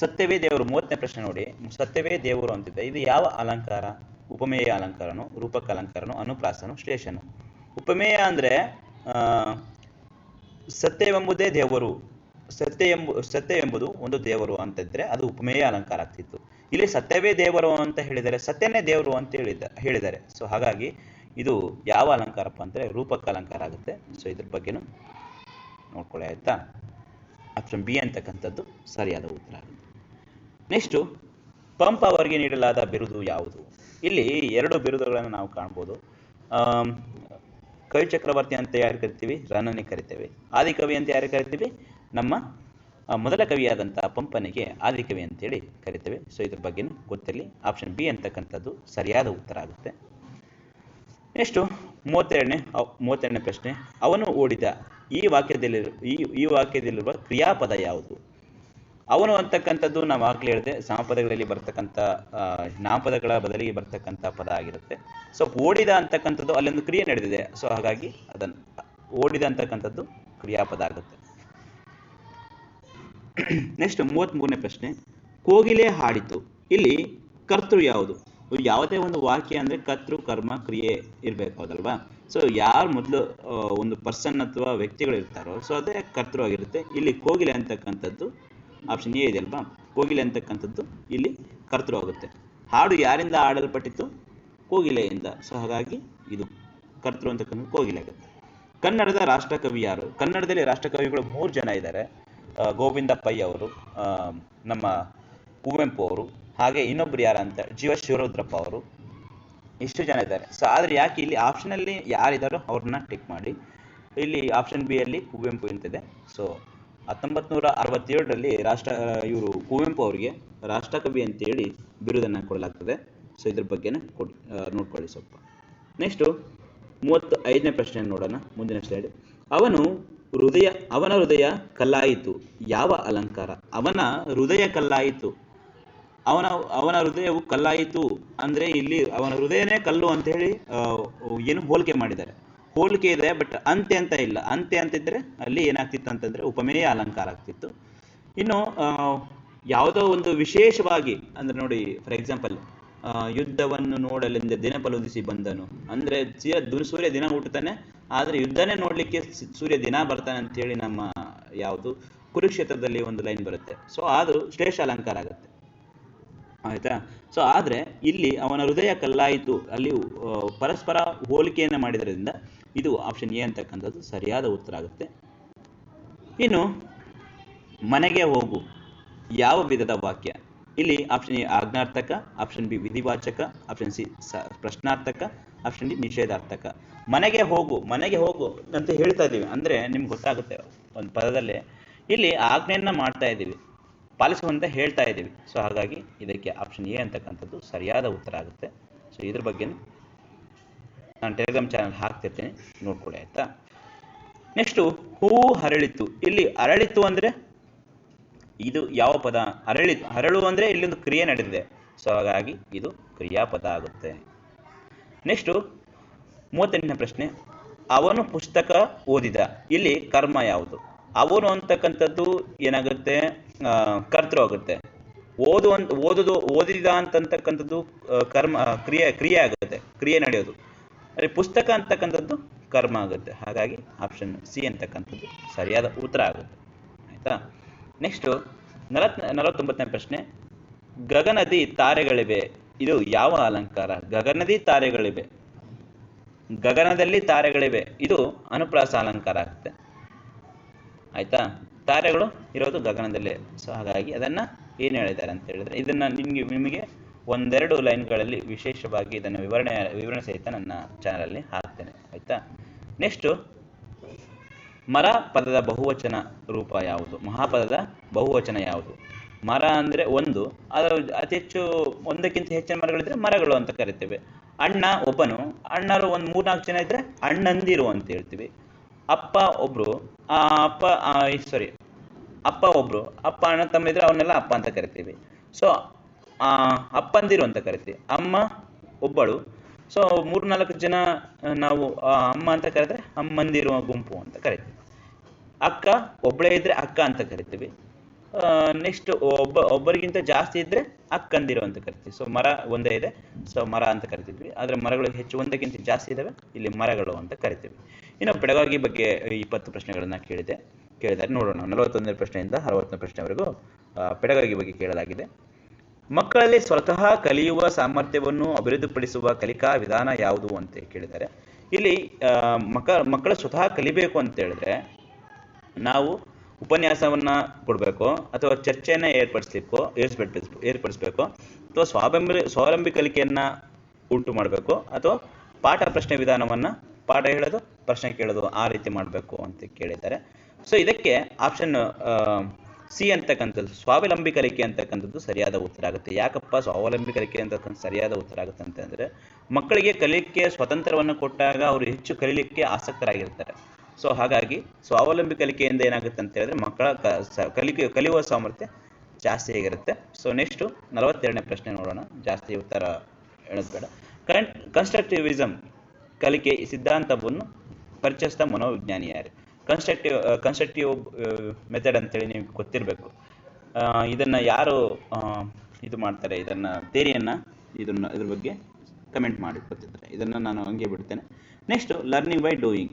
ಸತ್ಯವೇ ದೇವರು, ಮೂವತ್ತನೇ ಪ್ರಶ್ನೆ ನೋಡಿ. ಸತ್ಯವೇ ದೇವರು ಅಂತಿದೆ. ಇದು ಯಾವ ಅಲಂಕಾರ? ಉಪಮೇಯ ಅಲಂಕಾರನು, ರೂಪಕ ಅಲಂಕಾರನು, ಅನುಪ್ರಾಸನು, ಶ್ಲೇಷನು. ಉಪಮೇಯ ಅಂದರೆ ಸತ್ಯವೆಂಬುದೇ ದೇವರು. ಸತ್ಯ ಎಂಬ, ಸತ್ಯ ಎಂಬುದು ಒಂದು ದೇವರು ಅಂತಿದ್ರೆ ಅದು ಉಪಮೇಯ ಅಲಂಕಾರ ಆಗ್ತಿತ್ತು. ಇಲ್ಲಿ ಸತ್ಯವೇ ದೇವರು ಅಂತ ಹೇಳಿದರೆ ಸತ್ಯನೇ ದೇವರು ಅಂತ ಹೇಳಿದ, ಹೇಳಿದ್ದಾರೆ. ಸೊ ಹಾಗಾಗಿ ಇದು ಯಾವ ಅಲಂಕಾರಪ್ಪ ಅಂದರೆ ರೂಪಕ ಅಲಂಕಾರ ಆಗುತ್ತೆ. ಸೊ ಇದ್ರ ಬಗ್ಗೆನೂ ನೋಡ್ಕೊಳ್ಳಿ ಆಯ್ತಾ? ಆಪ್ಷನ್ ಬಿ ಅಂತಕ್ಕಂಥದ್ದು ಸರಿಯಾದ ಉತ್ತರ ಆಗುತ್ತೆ. ನೆಕ್ಸ್ಟು ಪಂಪ್ ಅವರಿಗೆ ನೀಡಲಾದ ಬಿರುದು ಯಾವುದು? ಇಲ್ಲಿ ಎರಡು ಬಿರುದುಗಳನ್ನು ನಾವು ಕಾಣ್ಬೋದು. ಕವಿ ಚಕ್ರವರ್ತಿ ಅಂತ ಯಾರು ಕರಿತೀವಿ? ರನ್ನನೇ ಕರಿತೇವೆ. ಆದಿಕವಿ ಅಂತ ಯಾರು ಕರಿತೀವಿ? ನಮ್ಮ ಮೊದಲ ಕವಿಯಾದಂಥ ಪಂಪನಿಗೆ ಆದಿಕವಿ ಅಂತೇಳಿ ಕರಿತೇವೆ. ಸೊ ಇದ್ರ ಬಗ್ಗೆನೂ ಗೊತ್ತಿರಲಿ. ಆಪ್ಷನ್ ಬಿ ಅಂತಕ್ಕಂಥದ್ದು ಸರಿಯಾದ ಉತ್ತರ ಆಗುತ್ತೆ. ನೆಕ್ಸ್ಟು ಮೂವತ್ತೆರಡನೇ ಮೂವತ್ತೆರಡನೇ ಪ್ರಶ್ನೆ. ಅವನು ಓಡಿದ. ಈ ವಾಕ್ಯದಲ್ಲಿ, ಈ ಈ ವಾಕ್ಯದಲ್ಲಿರುವ ಕ್ರಿಯಾಪದ ಯಾವುದು? ಅವನು ಅಂತಕ್ಕಂಥದ್ದು ನಾವು ಆಗ್ಲೇ ಹೇಳಿದೆ, ಸಮಪದಗಳಲ್ಲಿ ಬರ್ತಕ್ಕಂಥ ನಾಮಪದಗಳ ಬದಲಿಗೆ ಬರ್ತಕ್ಕಂಥ ಪದ ಆಗಿರುತ್ತೆ. ಸೊ, ಓಡಿದ ಅಂತಕ್ಕಂಥದ್ದು ಅಲ್ಲೊಂದು ಕ್ರಿಯೆ ನಡೆದಿದೆ. ಸೊ, ಹಾಗಾಗಿ ಅದನ್ನು ಓಡಿದ ಅಂತಕ್ಕಂಥದ್ದು ಕ್ರಿಯಾಪದ ಆಗುತ್ತೆ. ನೆಕ್ಸ್ಟ್ ಮೂವತ್ತ್ಮೂರನೇ ಪ್ರಶ್ನೆ. ಕೋಗಿಲೆ ಹಾಡಿತು. ಇಲ್ಲಿ ಕರ್ತೃ ಯಾವುದು? ಯಾವುದೇ ಒಂದು ವಾಕ್ಯ ಅಂದ್ರೆ ಕರ್ತೃ, ಕರ್ಮ, ಕ್ರಿಯೆ ಇರಬೇಕು ಹೌದಲ್ವಾ ಸೊ ಯಾರು ಮೊದಲು ಒಂದು ಪರ್ಸನ್ ಅಥವಾ ವ್ಯಕ್ತಿಗಳು ಇರ್ತಾರೋ ಸೊ ಅದೇ ಕರ್ತೃ ಆಗಿರುತ್ತೆ. ಇಲ್ಲಿ ಕೋಗಿಲೆ ಅಂತಕ್ಕಂಥದ್ದು ಆಪ್ಷನ್ ಎ ಇದೆ ಅಲ್ವಾ? ಕೋಗಿಲೆ ಅಂತಕ್ಕಂಥದ್ದು ಇಲ್ಲಿ ಕರ್ತೃ ಆಗುತ್ತೆ. ಹಾಡು ಯಾರಿಂದ ಆಡಲ್ಪಟ್ಟಿತ್ತು ಕೋಗಿಲೆಯಿಂದ. ಸೊ ಹಾಗಾಗಿ ಇದು ಕರ್ತೃ ಅಂತಕ್ಕಂಥದ್ದು ಕೋಗಿಲೆ ಆಗುತ್ತೆ. ಕನ್ನಡದ ರಾಷ್ಟ್ರಕವಿ ಯಾರು? ಕನ್ನಡದಲ್ಲಿ ರಾಷ್ಟ್ರಕವಿಗಳು ಮೂರು ಜನ ಇದ್ದಾರೆ. ಗೋವಿಂದ ಪೈ ಅವರು ನಮ್ಮ ಕುವೆಂಪು ಅವರು ಹಾಗೆ ಇನ್ನೊಬ್ರು ಯಾರ ಅಂತ, ಜೀವ ಶಿವರುದ್ರಪ್ಪ ಅವರು. ಇಷ್ಟು ಜನ ಇದ್ದಾರೆ. ಸೊ ಆದರೆ ಯಾಕೆ ಇಲ್ಲಿ ಆಪ್ಷನಲ್ಲಿ ಯಾರಿದ್ದಾರೋ ಅವ್ರನ್ನ ಟಿಕ್ ಮಾಡಿ. ಇಲ್ಲಿ ಆಪ್ಷನ್ ಬಿ ಅಲ್ಲಿ ಕುವೆಂಪು ಅಂತಿದೆ ಸೊ ಹತ್ತೊಂಬತ್ತು ನೂರ ಅರವತ್ತೇಳರಲ್ಲಿ ರಾಷ್ಟ್ರ, ಇವರು ಕುವೆಂಪು ಅವರಿಗೆ ರಾಷ್ಟ್ರಕವಿ ಅಂತೇಳಿ ಬಿರುದನ್ನು ಕೊಡಲಾಗ್ತದೆ. ಸೊ ಇದ್ರ ಬಗ್ಗೆನೇ ಕೊಡಿ ನೋಡ್ಕೊಳ್ಳಿ ಸ್ವಲ್ಪ. ನೆಕ್ಸ್ಟು ಮೂವತ್ತು ಐದನೇ ಪ್ರಶ್ನೆ ನೋಡೋಣ. ಮುಂದಿನ ಸ್ಲೈಡ್ ಅವನು ಹೃದಯ, ಅವನ ಹೃದಯ ಕಲ್ಲಾಯಿತು. ಯಾವ ಅಲಂಕಾರ? ಅವನ ಹೃದಯ ಕಲ್ಲಾಯಿತು. ಅವನ ಅವನ ಹೃದಯವು ಕಲ್ಲಾಯಿತು ಅಂದ್ರೆ ಇಲ್ಲಿ ಅವನ ಹೃದಯನೇ ಕಲ್ಲು ಅಂತ ಹೇಳಿ ಏನು ಹೋಲಿಕೆ ಮಾಡಿದ್ದಾರೆ. ಹೋಲಿಕೆ ಇದೆ ಬಟ್ ಅಂತೆ ಅಂತ ಇಲ್ಲ. ಅಂತೆ ಅಂತಿದ್ರೆ ಅಲ್ಲಿ ಏನಾಗ್ತಿತ್ತು ಅಂತಂದ್ರೆ ಉಪಮೇಯ ಅಲಂಕಾರ ಆಗ್ತಿತ್ತು. ಇನ್ನು ಯಾವುದೋ ಒಂದು ವಿಶೇಷವಾಗಿ, ಅಂದ್ರೆ ನೋಡಿ ಫಾರ್ ಎಕ್ಸಾಂಪಲ್ ಯುದ್ಧವನ್ನು ನೋಡಲೆಂದೇ ದಿನ ಪಲುದಿಸಿ ಬಂದನು. ಅಂದ್ರೆ ಸೀರ ಸೂರ್ಯ ದಿನ ಹುಟ್ಟುತ್ತಾನೆ, ಆದ್ರೆ ಯುದ್ಧನೇ ನೋಡ್ಲಿಕ್ಕೆ ಸೂರ್ಯ ದಿನ ಬರ್ತಾನೆ ಅಂತ ಹೇಳಿ ನಮ್ಮ, ಯಾವುದು, ಕುರುಕ್ಷೇತ್ರದಲ್ಲಿ ಒಂದು ಲೈನ್ ಬರುತ್ತೆ. ಸೊ ಅದು ಶ್ರೇಷ್ಠ ಅಲಂಕಾರ ಆಗುತ್ತೆ. ಆಯ್ತಾ? ಸೊ ಆದ್ರೆ ಇಲ್ಲಿ ಅವನ ಹೃದಯ ಕಲ್ಲಾಯಿತು. ಅಲ್ಲಿ ಪರಸ್ಪರ ಹೋಲಿಕೆಯನ್ನು ಮಾಡಿದ್ರಿಂದ ಇದು ಆಪ್ಷನ್ ಎ ಅಂತಕ್ಕಂಥದ್ದು ಸರಿಯಾದ ಉತ್ತರ ಆಗುತ್ತೆ. ಇನ್ನು, ಮನೆಗೆ ಹೋಗು. ಯಾವ ವಿಧದ ವಾಕ್ಯ? ಇಲ್ಲಿ ಆಪ್ಷನ್ ಎ ಆಜ್ಞಾರ್ಥಕ ಆಪ್ಷನ್ ಬಿ ವಿಧಿವಾಚಕ ಆಪ್ಷನ್ ಸಿ, ಪ್ರಶ್ನಾರ್ಥಕ ಆಪ್ಷನ್ ಡಿ ನಿಷೇಧಾರ್ಥಕ. ಮನೆಗೆ ಹೋಗು ಮನೆಗೆ ಹೋಗು ಅಂತ ಹೇಳ್ತಾ ಇದ್ದೀವಿ. ಅಂದ್ರೆ ನಿಮ್ಗೆ ಗೊತ್ತಾಗುತ್ತೆ ಒಂದು ಪದದಲ್ಲಿ. ಇಲ್ಲಿ ಆಜ್ಞೆಯನ್ನ ಮಾಡ್ತಾ ಇದ್ದೀವಿ. ಪಾಲಿಸುವಂತ ಹೇಳ್ತಾ ಇದ್ದೀವಿ. ಸೊ ಹಾಗಾಗಿ ಇದಕ್ಕೆ ಆಪ್ಷನ್ ಎ ಅಂತಕ್ಕಂಥದ್ದು ಸರಿಯಾದ ಉತ್ತರ ಆಗುತ್ತೆ. ಸೊ ಇದ್ರ ಬಗ್ಗೆ ನಾನು ಟೆಲಿಗ್ರಾಮ್ ಚಾನಲ್ ಹಾಕ್ತಿರ್ತೀನಿ. ನೋಡ್ಕೊಳ್ಳಿ, ಆಯ್ತಾ? ನೆಕ್ಸ್ಟು ಹೂ ಹರಳಿತು. ಇಲ್ಲಿ ಅರಳಿತು ಅಂದ್ರೆ ಇದು ಯಾವ ಪದ? ಅರಳಿ, ಹರಳು ಅಂದ್ರೆ ಇಲ್ಲೊಂದು ಕ್ರಿಯೆ ನಡೆದಿದೆ. ಸೊ ಹಾಗಾಗಿ ಇದು ಕ್ರಿಯಾಪದ ಆಗುತ್ತೆ. ನೆಕ್ಸ್ಟು ಮೂವತ್ತೆಂಟನೇ ಪ್ರಶ್ನೆ. ಅವನು ಪುಸ್ತಕ ಓದಿದ. ಇಲ್ಲಿ ಕರ್ಮ ಯಾವುದು? ಅವನು ಅಂತಕ್ಕಂಥದ್ದು ಏನಾಗುತ್ತೆ? ಕರ್ತೃ ಆಗುತ್ತೆ. ಓದು ಅಂತ, ಓದುದು, ಓದಿದ ಅಂತಕ್ಕಂಥದ್ದು ಕರ್ಮ ಕ್ರಿಯೆ ಕ್ರಿಯೆ ಆಗುತ್ತೆ. ಕ್ರಿಯೆ ನಡೆಯೋದು. ಅದೇ ಪುಸ್ತಕ ಅಂತಕ್ಕಂಥದ್ದು ಕರ್ಮ ಆಗುತ್ತೆ. ಹಾಗಾಗಿ ಆಪ್ಷನ್ ಸಿ ಅಂತಕ್ಕಂಥದ್ದು ಸರಿಯಾದ ಉತ್ತರ ಆಗುತ್ತೆ. ಆಯ್ತಾ? ನೆಕ್ಸ್ಟು ನಲವತ್ ನಲವತ್ತೊಂಬತ್ತನೇ ಪ್ರಶ್ನೆ. ಗಗನದಿ ತಾರೆಗಳಿವೆ. ಇದು ಯಾವ ಅಲಂಕಾರ? ಗಗನದಿ ತಾರೆಗಳಿವೆ. ಗಗನದಲ್ಲಿ ತಾರೆಗಳಿವೆ. ಇದು ಅನುಪ್ರಾಸ ಅಲಂಕಾರ ಆಗುತ್ತೆ. ಆಯ್ತಾ? ತಾರೆಗಳು ಇರೋದು ಗಗನದಲ್ಲೇ. ಸೊ ಹಾಗಾಗಿ ಅದನ್ನ ಏನು ಹೇಳಿದ್ದಾರೆ ಅಂತ ಹೇಳಿದ್ರೆ, ಇದನ್ನ ನಿಮಗೆ ನಿಮಗೆ ಒಂದೆರಡು ಲೈನ್ಗಳಲ್ಲಿ ವಿಶೇಷವಾಗಿ ಇದನ್ನು ವಿವರಣೆ ವಿವರಣೆ ಸಹಿತ ನನ್ನ ಚಾನಲಲ್ಲಿ ಹಾಕ್ತೇನೆ. ಆಯ್ತಾ? ನೆಕ್ಸ್ಟು ಮರ ಪದದ ಬಹುವಚನ ರೂಪ ಯಾವುದು? ಮಹಾಪದದ ಬಹುವಚನ ಯಾವುದು? ಮರ ಅಂದ್ರೆ ಒಂದು ಅದರ ಅತಿ ಹೆಚ್ಚು ಒಂದಕ್ಕಿಂತ ಹೆಚ್ಚಿನ ಮರಗಳಿದ್ರೆ ಮರಗಳು ಅಂತ ಕರಿತೇವೆ. ಅಣ್ಣ ಒಬ್ಬನು, ಅಣ್ಣರು ಒಂದು ಮೂರ್ನಾಲ್ಕು ಜನ ಇದ್ರೆ ಅಣ್ಣಂದಿರು ಅಂತ ಹೇಳ್ತೀವಿ. ಅಪ್ಪ ಒಬ್ರು, ಆ ಅಪ್ಪ ಸಾರಿ ಅಪ್ಪ ಒಬ್ರು, ಅಪ್ಪ, ಅಣ್ಣ, ತಮ್ಮ ಇದ್ರೆ ಅವನ್ನೆಲ್ಲ ಅಪ್ಪ ಅಂತ ಕರಿತೀವಿ. ಸೊ ಅಪ್ಪಂದಿರು ಅಂತ ಕರಿತೀವಿ. ಅಮ್ಮ, ಒಬ್ಬಳು. ಸೊ ಮೂರ್ನಾಲ್ಕು ಜನ ನಾವು ಅಮ್ಮ ಅಂತ ಕರೆದ್ರೆ ಅಮ್ಮಂದಿರುವ ಗುಂಪು ಅಂತ ಕರಿತೀವಿ. ಅಕ್ಕ ಒಬ್ಬಳೇ ಇದ್ರೆ ಅಕ್ಕ ಅಂತ ಕರಿತೀವಿ. ನೆಕ್ಸ್ಟ್ ಒಬ್ಬ, ಒಬ್ಬರಿಗಿಂತ ಜಾಸ್ತಿ ಇದ್ರೆ ಅಕ್ಕಂದಿರು ಅಂತ ಕರಿತೀವಿ. ಸೊ ಮರ ಒಂದೇ ಇದೆ. ಸೊ ಮರ ಅಂತ ಕರಿತಿದ್ವಿ. ಆದ್ರೆ ಮರಗಳು ಹೆಚ್ಚು ಒಂದಕ್ಕಿಂತ ಜಾಸ್ತಿ ಇದಾವೆ. ಇಲ್ಲಿ ಮರಗಳು ಅಂತ ಕರಿತೀವಿ. ಇನ್ನು ಪೆಡಗಾಗಿ ಬಗ್ಗೆ ಇಪ್ಪತ್ತು ಪ್ರಶ್ನೆಗಳನ್ನ ಕೇಳಿದೆ. ಕೇಳಿದ್ದಾರೆ ನೋಡೋಣ. ನಲವತ್ತೊಂದನೇ ಪ್ರಶ್ನೆಯಿಂದ ಅರವತ್ತನೇ ಪ್ರಶ್ನೆವರೆಗೂ ಪೆಡಗಾಗಿ ಬಗ್ಗೆ ಕೇಳಲಾಗಿದೆ. ಮಕ್ಕಳಲ್ಲಿ ಸ್ವತಃ ಕಲಿಯುವ ಸಾಮರ್ಥ್ಯವನ್ನು ಅಭಿವೃದ್ಧಿಪಡಿಸುವ ಕಲಿಕಾ ವಿಧಾನ ಯಾವುದು ಅಂತ ಕೇಳಿದ್ದಾರೆ. ಇಲ್ಲಿ ಮಕ್ಕ ಮಕ್ಕಳು ಸ್ವತಃ ಕಲಿಬೇಕು ಅಂತ ಹೇಳಿದ್ರೆ ನಾವು ಉಪನ್ಯಾಸವನ್ನ ಕೊಡಬೇಕು ಅಥವಾ ಚರ್ಚೆಯನ್ನ ಏರ್ಪಡಿಸ್ಲಿಕ್ಕೋ, ಏರ್ಪಡಿಸ್, ಏರ್ಪಡಿಸ್ಬೇಕು ಅಥವಾ ಸ್ವಾವಲಂಬಿ ಸ್ವಾವಲಂಬಿ ಕಲಿಕೆಯನ್ನ ಉಂಟು ಮಾಡಬೇಕು ಅಥವಾ ಪಾಠ ಪ್ರಶ್ನೆ ವಿಧಾನವನ್ನ ಪಾಠ ಹೇಳೋದು, ಪ್ರಶ್ನೆ ಕೇಳೋದು ಆ ರೀತಿ ಮಾಡಬೇಕು ಅಂತ ಕೇಳಿದ್ದಾರೆ. ಸೊ ಇದಕ್ಕೆ ಆಪ್ಷನ್ ಸಿ ಅಂತಕ್ಕಂಥದ್ದು ಸ್ವಾವಲಂಬಿ ಕಲಿಕೆ ಅಂತಕ್ಕಂಥದ್ದು ಸರಿಯಾದ ಉತ್ತರ ಆಗುತ್ತೆ. ಯಾಕಪ್ಪ? ಸ್ವಾವಲಂಬಿ ಕಲಿಕೆ ಅಂತಕ್ಕಂಥ ಸರಿಯಾದ ಉತ್ತರ ಆಗುತ್ತೆ ಅಂತಂದರೆ ಮಕ್ಕಳಿಗೆ ಕಲಿಕೆ ಸ್ವತಂತ್ರವನ್ನು ಕೊಟ್ಟಾಗ ಅವರು ಹೆಚ್ಚು ಕಲಿಲಿಕ್ಕೆ ಆಸಕ್ತರಾಗಿರ್ತಾರೆ. ಸೊ ಹಾಗಾಗಿ ಸ್ವಾವಲಂಬಿ ಕಲಿಕೆಯಿಂದ ಏನಾಗುತ್ತೆ ಅಂತ ಹೇಳಿದ್ರೆ, ಮಕ್ಕಳ ಕಲಿಕೆ, ಕಲಿಯುವ ಸಾಮರ್ಥ್ಯ ಜಾಸ್ತಿ ಆಗಿರುತ್ತೆ. ಸೊ ನೆಕ್ಸ್ಟು ನಲವತ್ತೆರಡನೇ ಪ್ರಶ್ನೆ ನೋಡೋಣ. ಜಾಸ್ತಿ ಉತ್ತರ ಹೇಳೋದು ಬೇಡ. ಕನ್ ಕನ್ಸ್ಟ್ರಕ್ಟಿವಿಸಮ್ ಕಲಿಕೆ ಸಿದ್ಧಾಂತವನ್ನು ಪರಿಚಯಿಸಿದ ಮನೋವಿಜ್ಞಾನಿ ಯಾರು ಕನ್ಸ್ಟ್ರಕ್ಟಿವ್ ಕನ್ಸ್ಟ್ರಕ್ಟಿವ್ ಮೆಥಡ್ ಅಂತೇಳಿ ನಿಮ್ಗೆ ಗೊತ್ತಿರಬೇಕು. ಇದನ್ನು ಯಾರು ಇದು ಮಾಡ್ತಾರೆ, ಇದನ್ನು ಥೇರಿಯನ್ನು ಇದನ್ನು, ಇದ್ರ ಬಗ್ಗೆ ಕಮೆಂಟ್ ಮಾಡಿ ಗೊತ್ತಿದ್ದಾರೆ ಇದನ್ನು ನಾನು ಹಂಗೆ ಬಿಡ್ತೇನೆ. ನೆಕ್ಸ್ಟು ಲರ್ನಿಂಗ್ ಬೈ ಡೂಯಿಂಗ್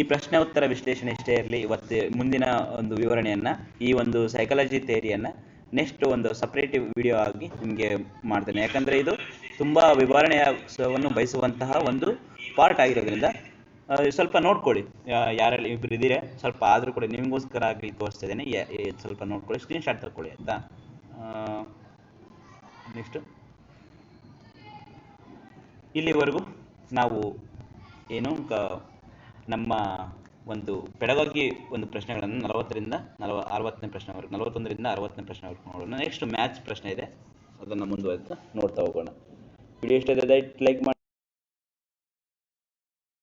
ಈ ಪ್ರಶ್ನೆ ಉತ್ತರ ವಿಶ್ಲೇಷಣೆ ಇಷ್ಟೇ ಇರಲಿ. ಇವತ್ತು ಮುಂದಿನ ಒಂದು ವಿವರಣೆಯನ್ನು, ಈ ಒಂದು ಸೈಕಾಲಜಿ ಥೇರಿಯನ್ನು ನೆಕ್ಸ್ಟ್ ಒಂದು ಸಪ್ರೇಟಿವ್ ವಿಡಿಯೋ ಆಗಿ ನಿಮಗೆ ಮಾಡ್ತೇನೆ. ಯಾಕಂದರೆ ಇದು ತುಂಬ ವಿವರಣೆಯನ್ನು ಬಯಸುವಂತಹ ಒಂದು ಪಾರ್ಟ್ ಆಗಿರೋದ್ರಿಂದ ಸ್ವಲ್ಪ ನೋಡ್ಕೊಳ್ಳಿ. ಯಾರಲ್ಲಿ ಇಬ್ಬರು ಇದ್ದೀರಾ? ಸ್ವಲ್ಪ ಆದರೂ ಕೂಡ ನಿಮಗೋಸ್ಕರ ಆಗಲಿ ತೋರಿಸ್ತಾ ಇದ್ದೇನೆ. ಸ್ವಲ್ಪ ನೋಡ್ಕೊಳ್ಳಿ. ಸ್ಕ್ರೀನ್ಶಾಟ್ ತಗೊಳ್ಳಿ ಆಯಿತಾ? ನೆಕ್ಸ್ಟು ಇಲ್ಲಿವರೆಗೂ ನಾವು ಏನು ನಮ್ಮ ಒಂದು ಪೆಡಗಾಗಿ ಒಂದು ಪ್ರಶ್ನೆಗಳನ್ನು ನಲವತ್ತರಿಂದ ನಲವ, ಅರವತ್ತನೇ ಪ್ರಶ್ನೆವರೆಗೂ, ನಲವತ್ತೊಂದರಿಂದ ಅರವತ್ತನೇ ಪ್ರಶ್ನೆವರೆಗೂ ನೋಡೋಣ. ನೆಕ್ಸ್ಟ್ ಮ್ಯಾಥ್ಸ್ ಪ್ರಶ್ನೆ ಇದೆ. ಅದನ್ನು ಮುಂದುವರಿತಾ ನೋಡ್ತಾ ಹೋಗೋಣ. ವಿಡಿಯೋ ಇಷ್ಟ ಲೈಕ್ ಮಾಡಿ.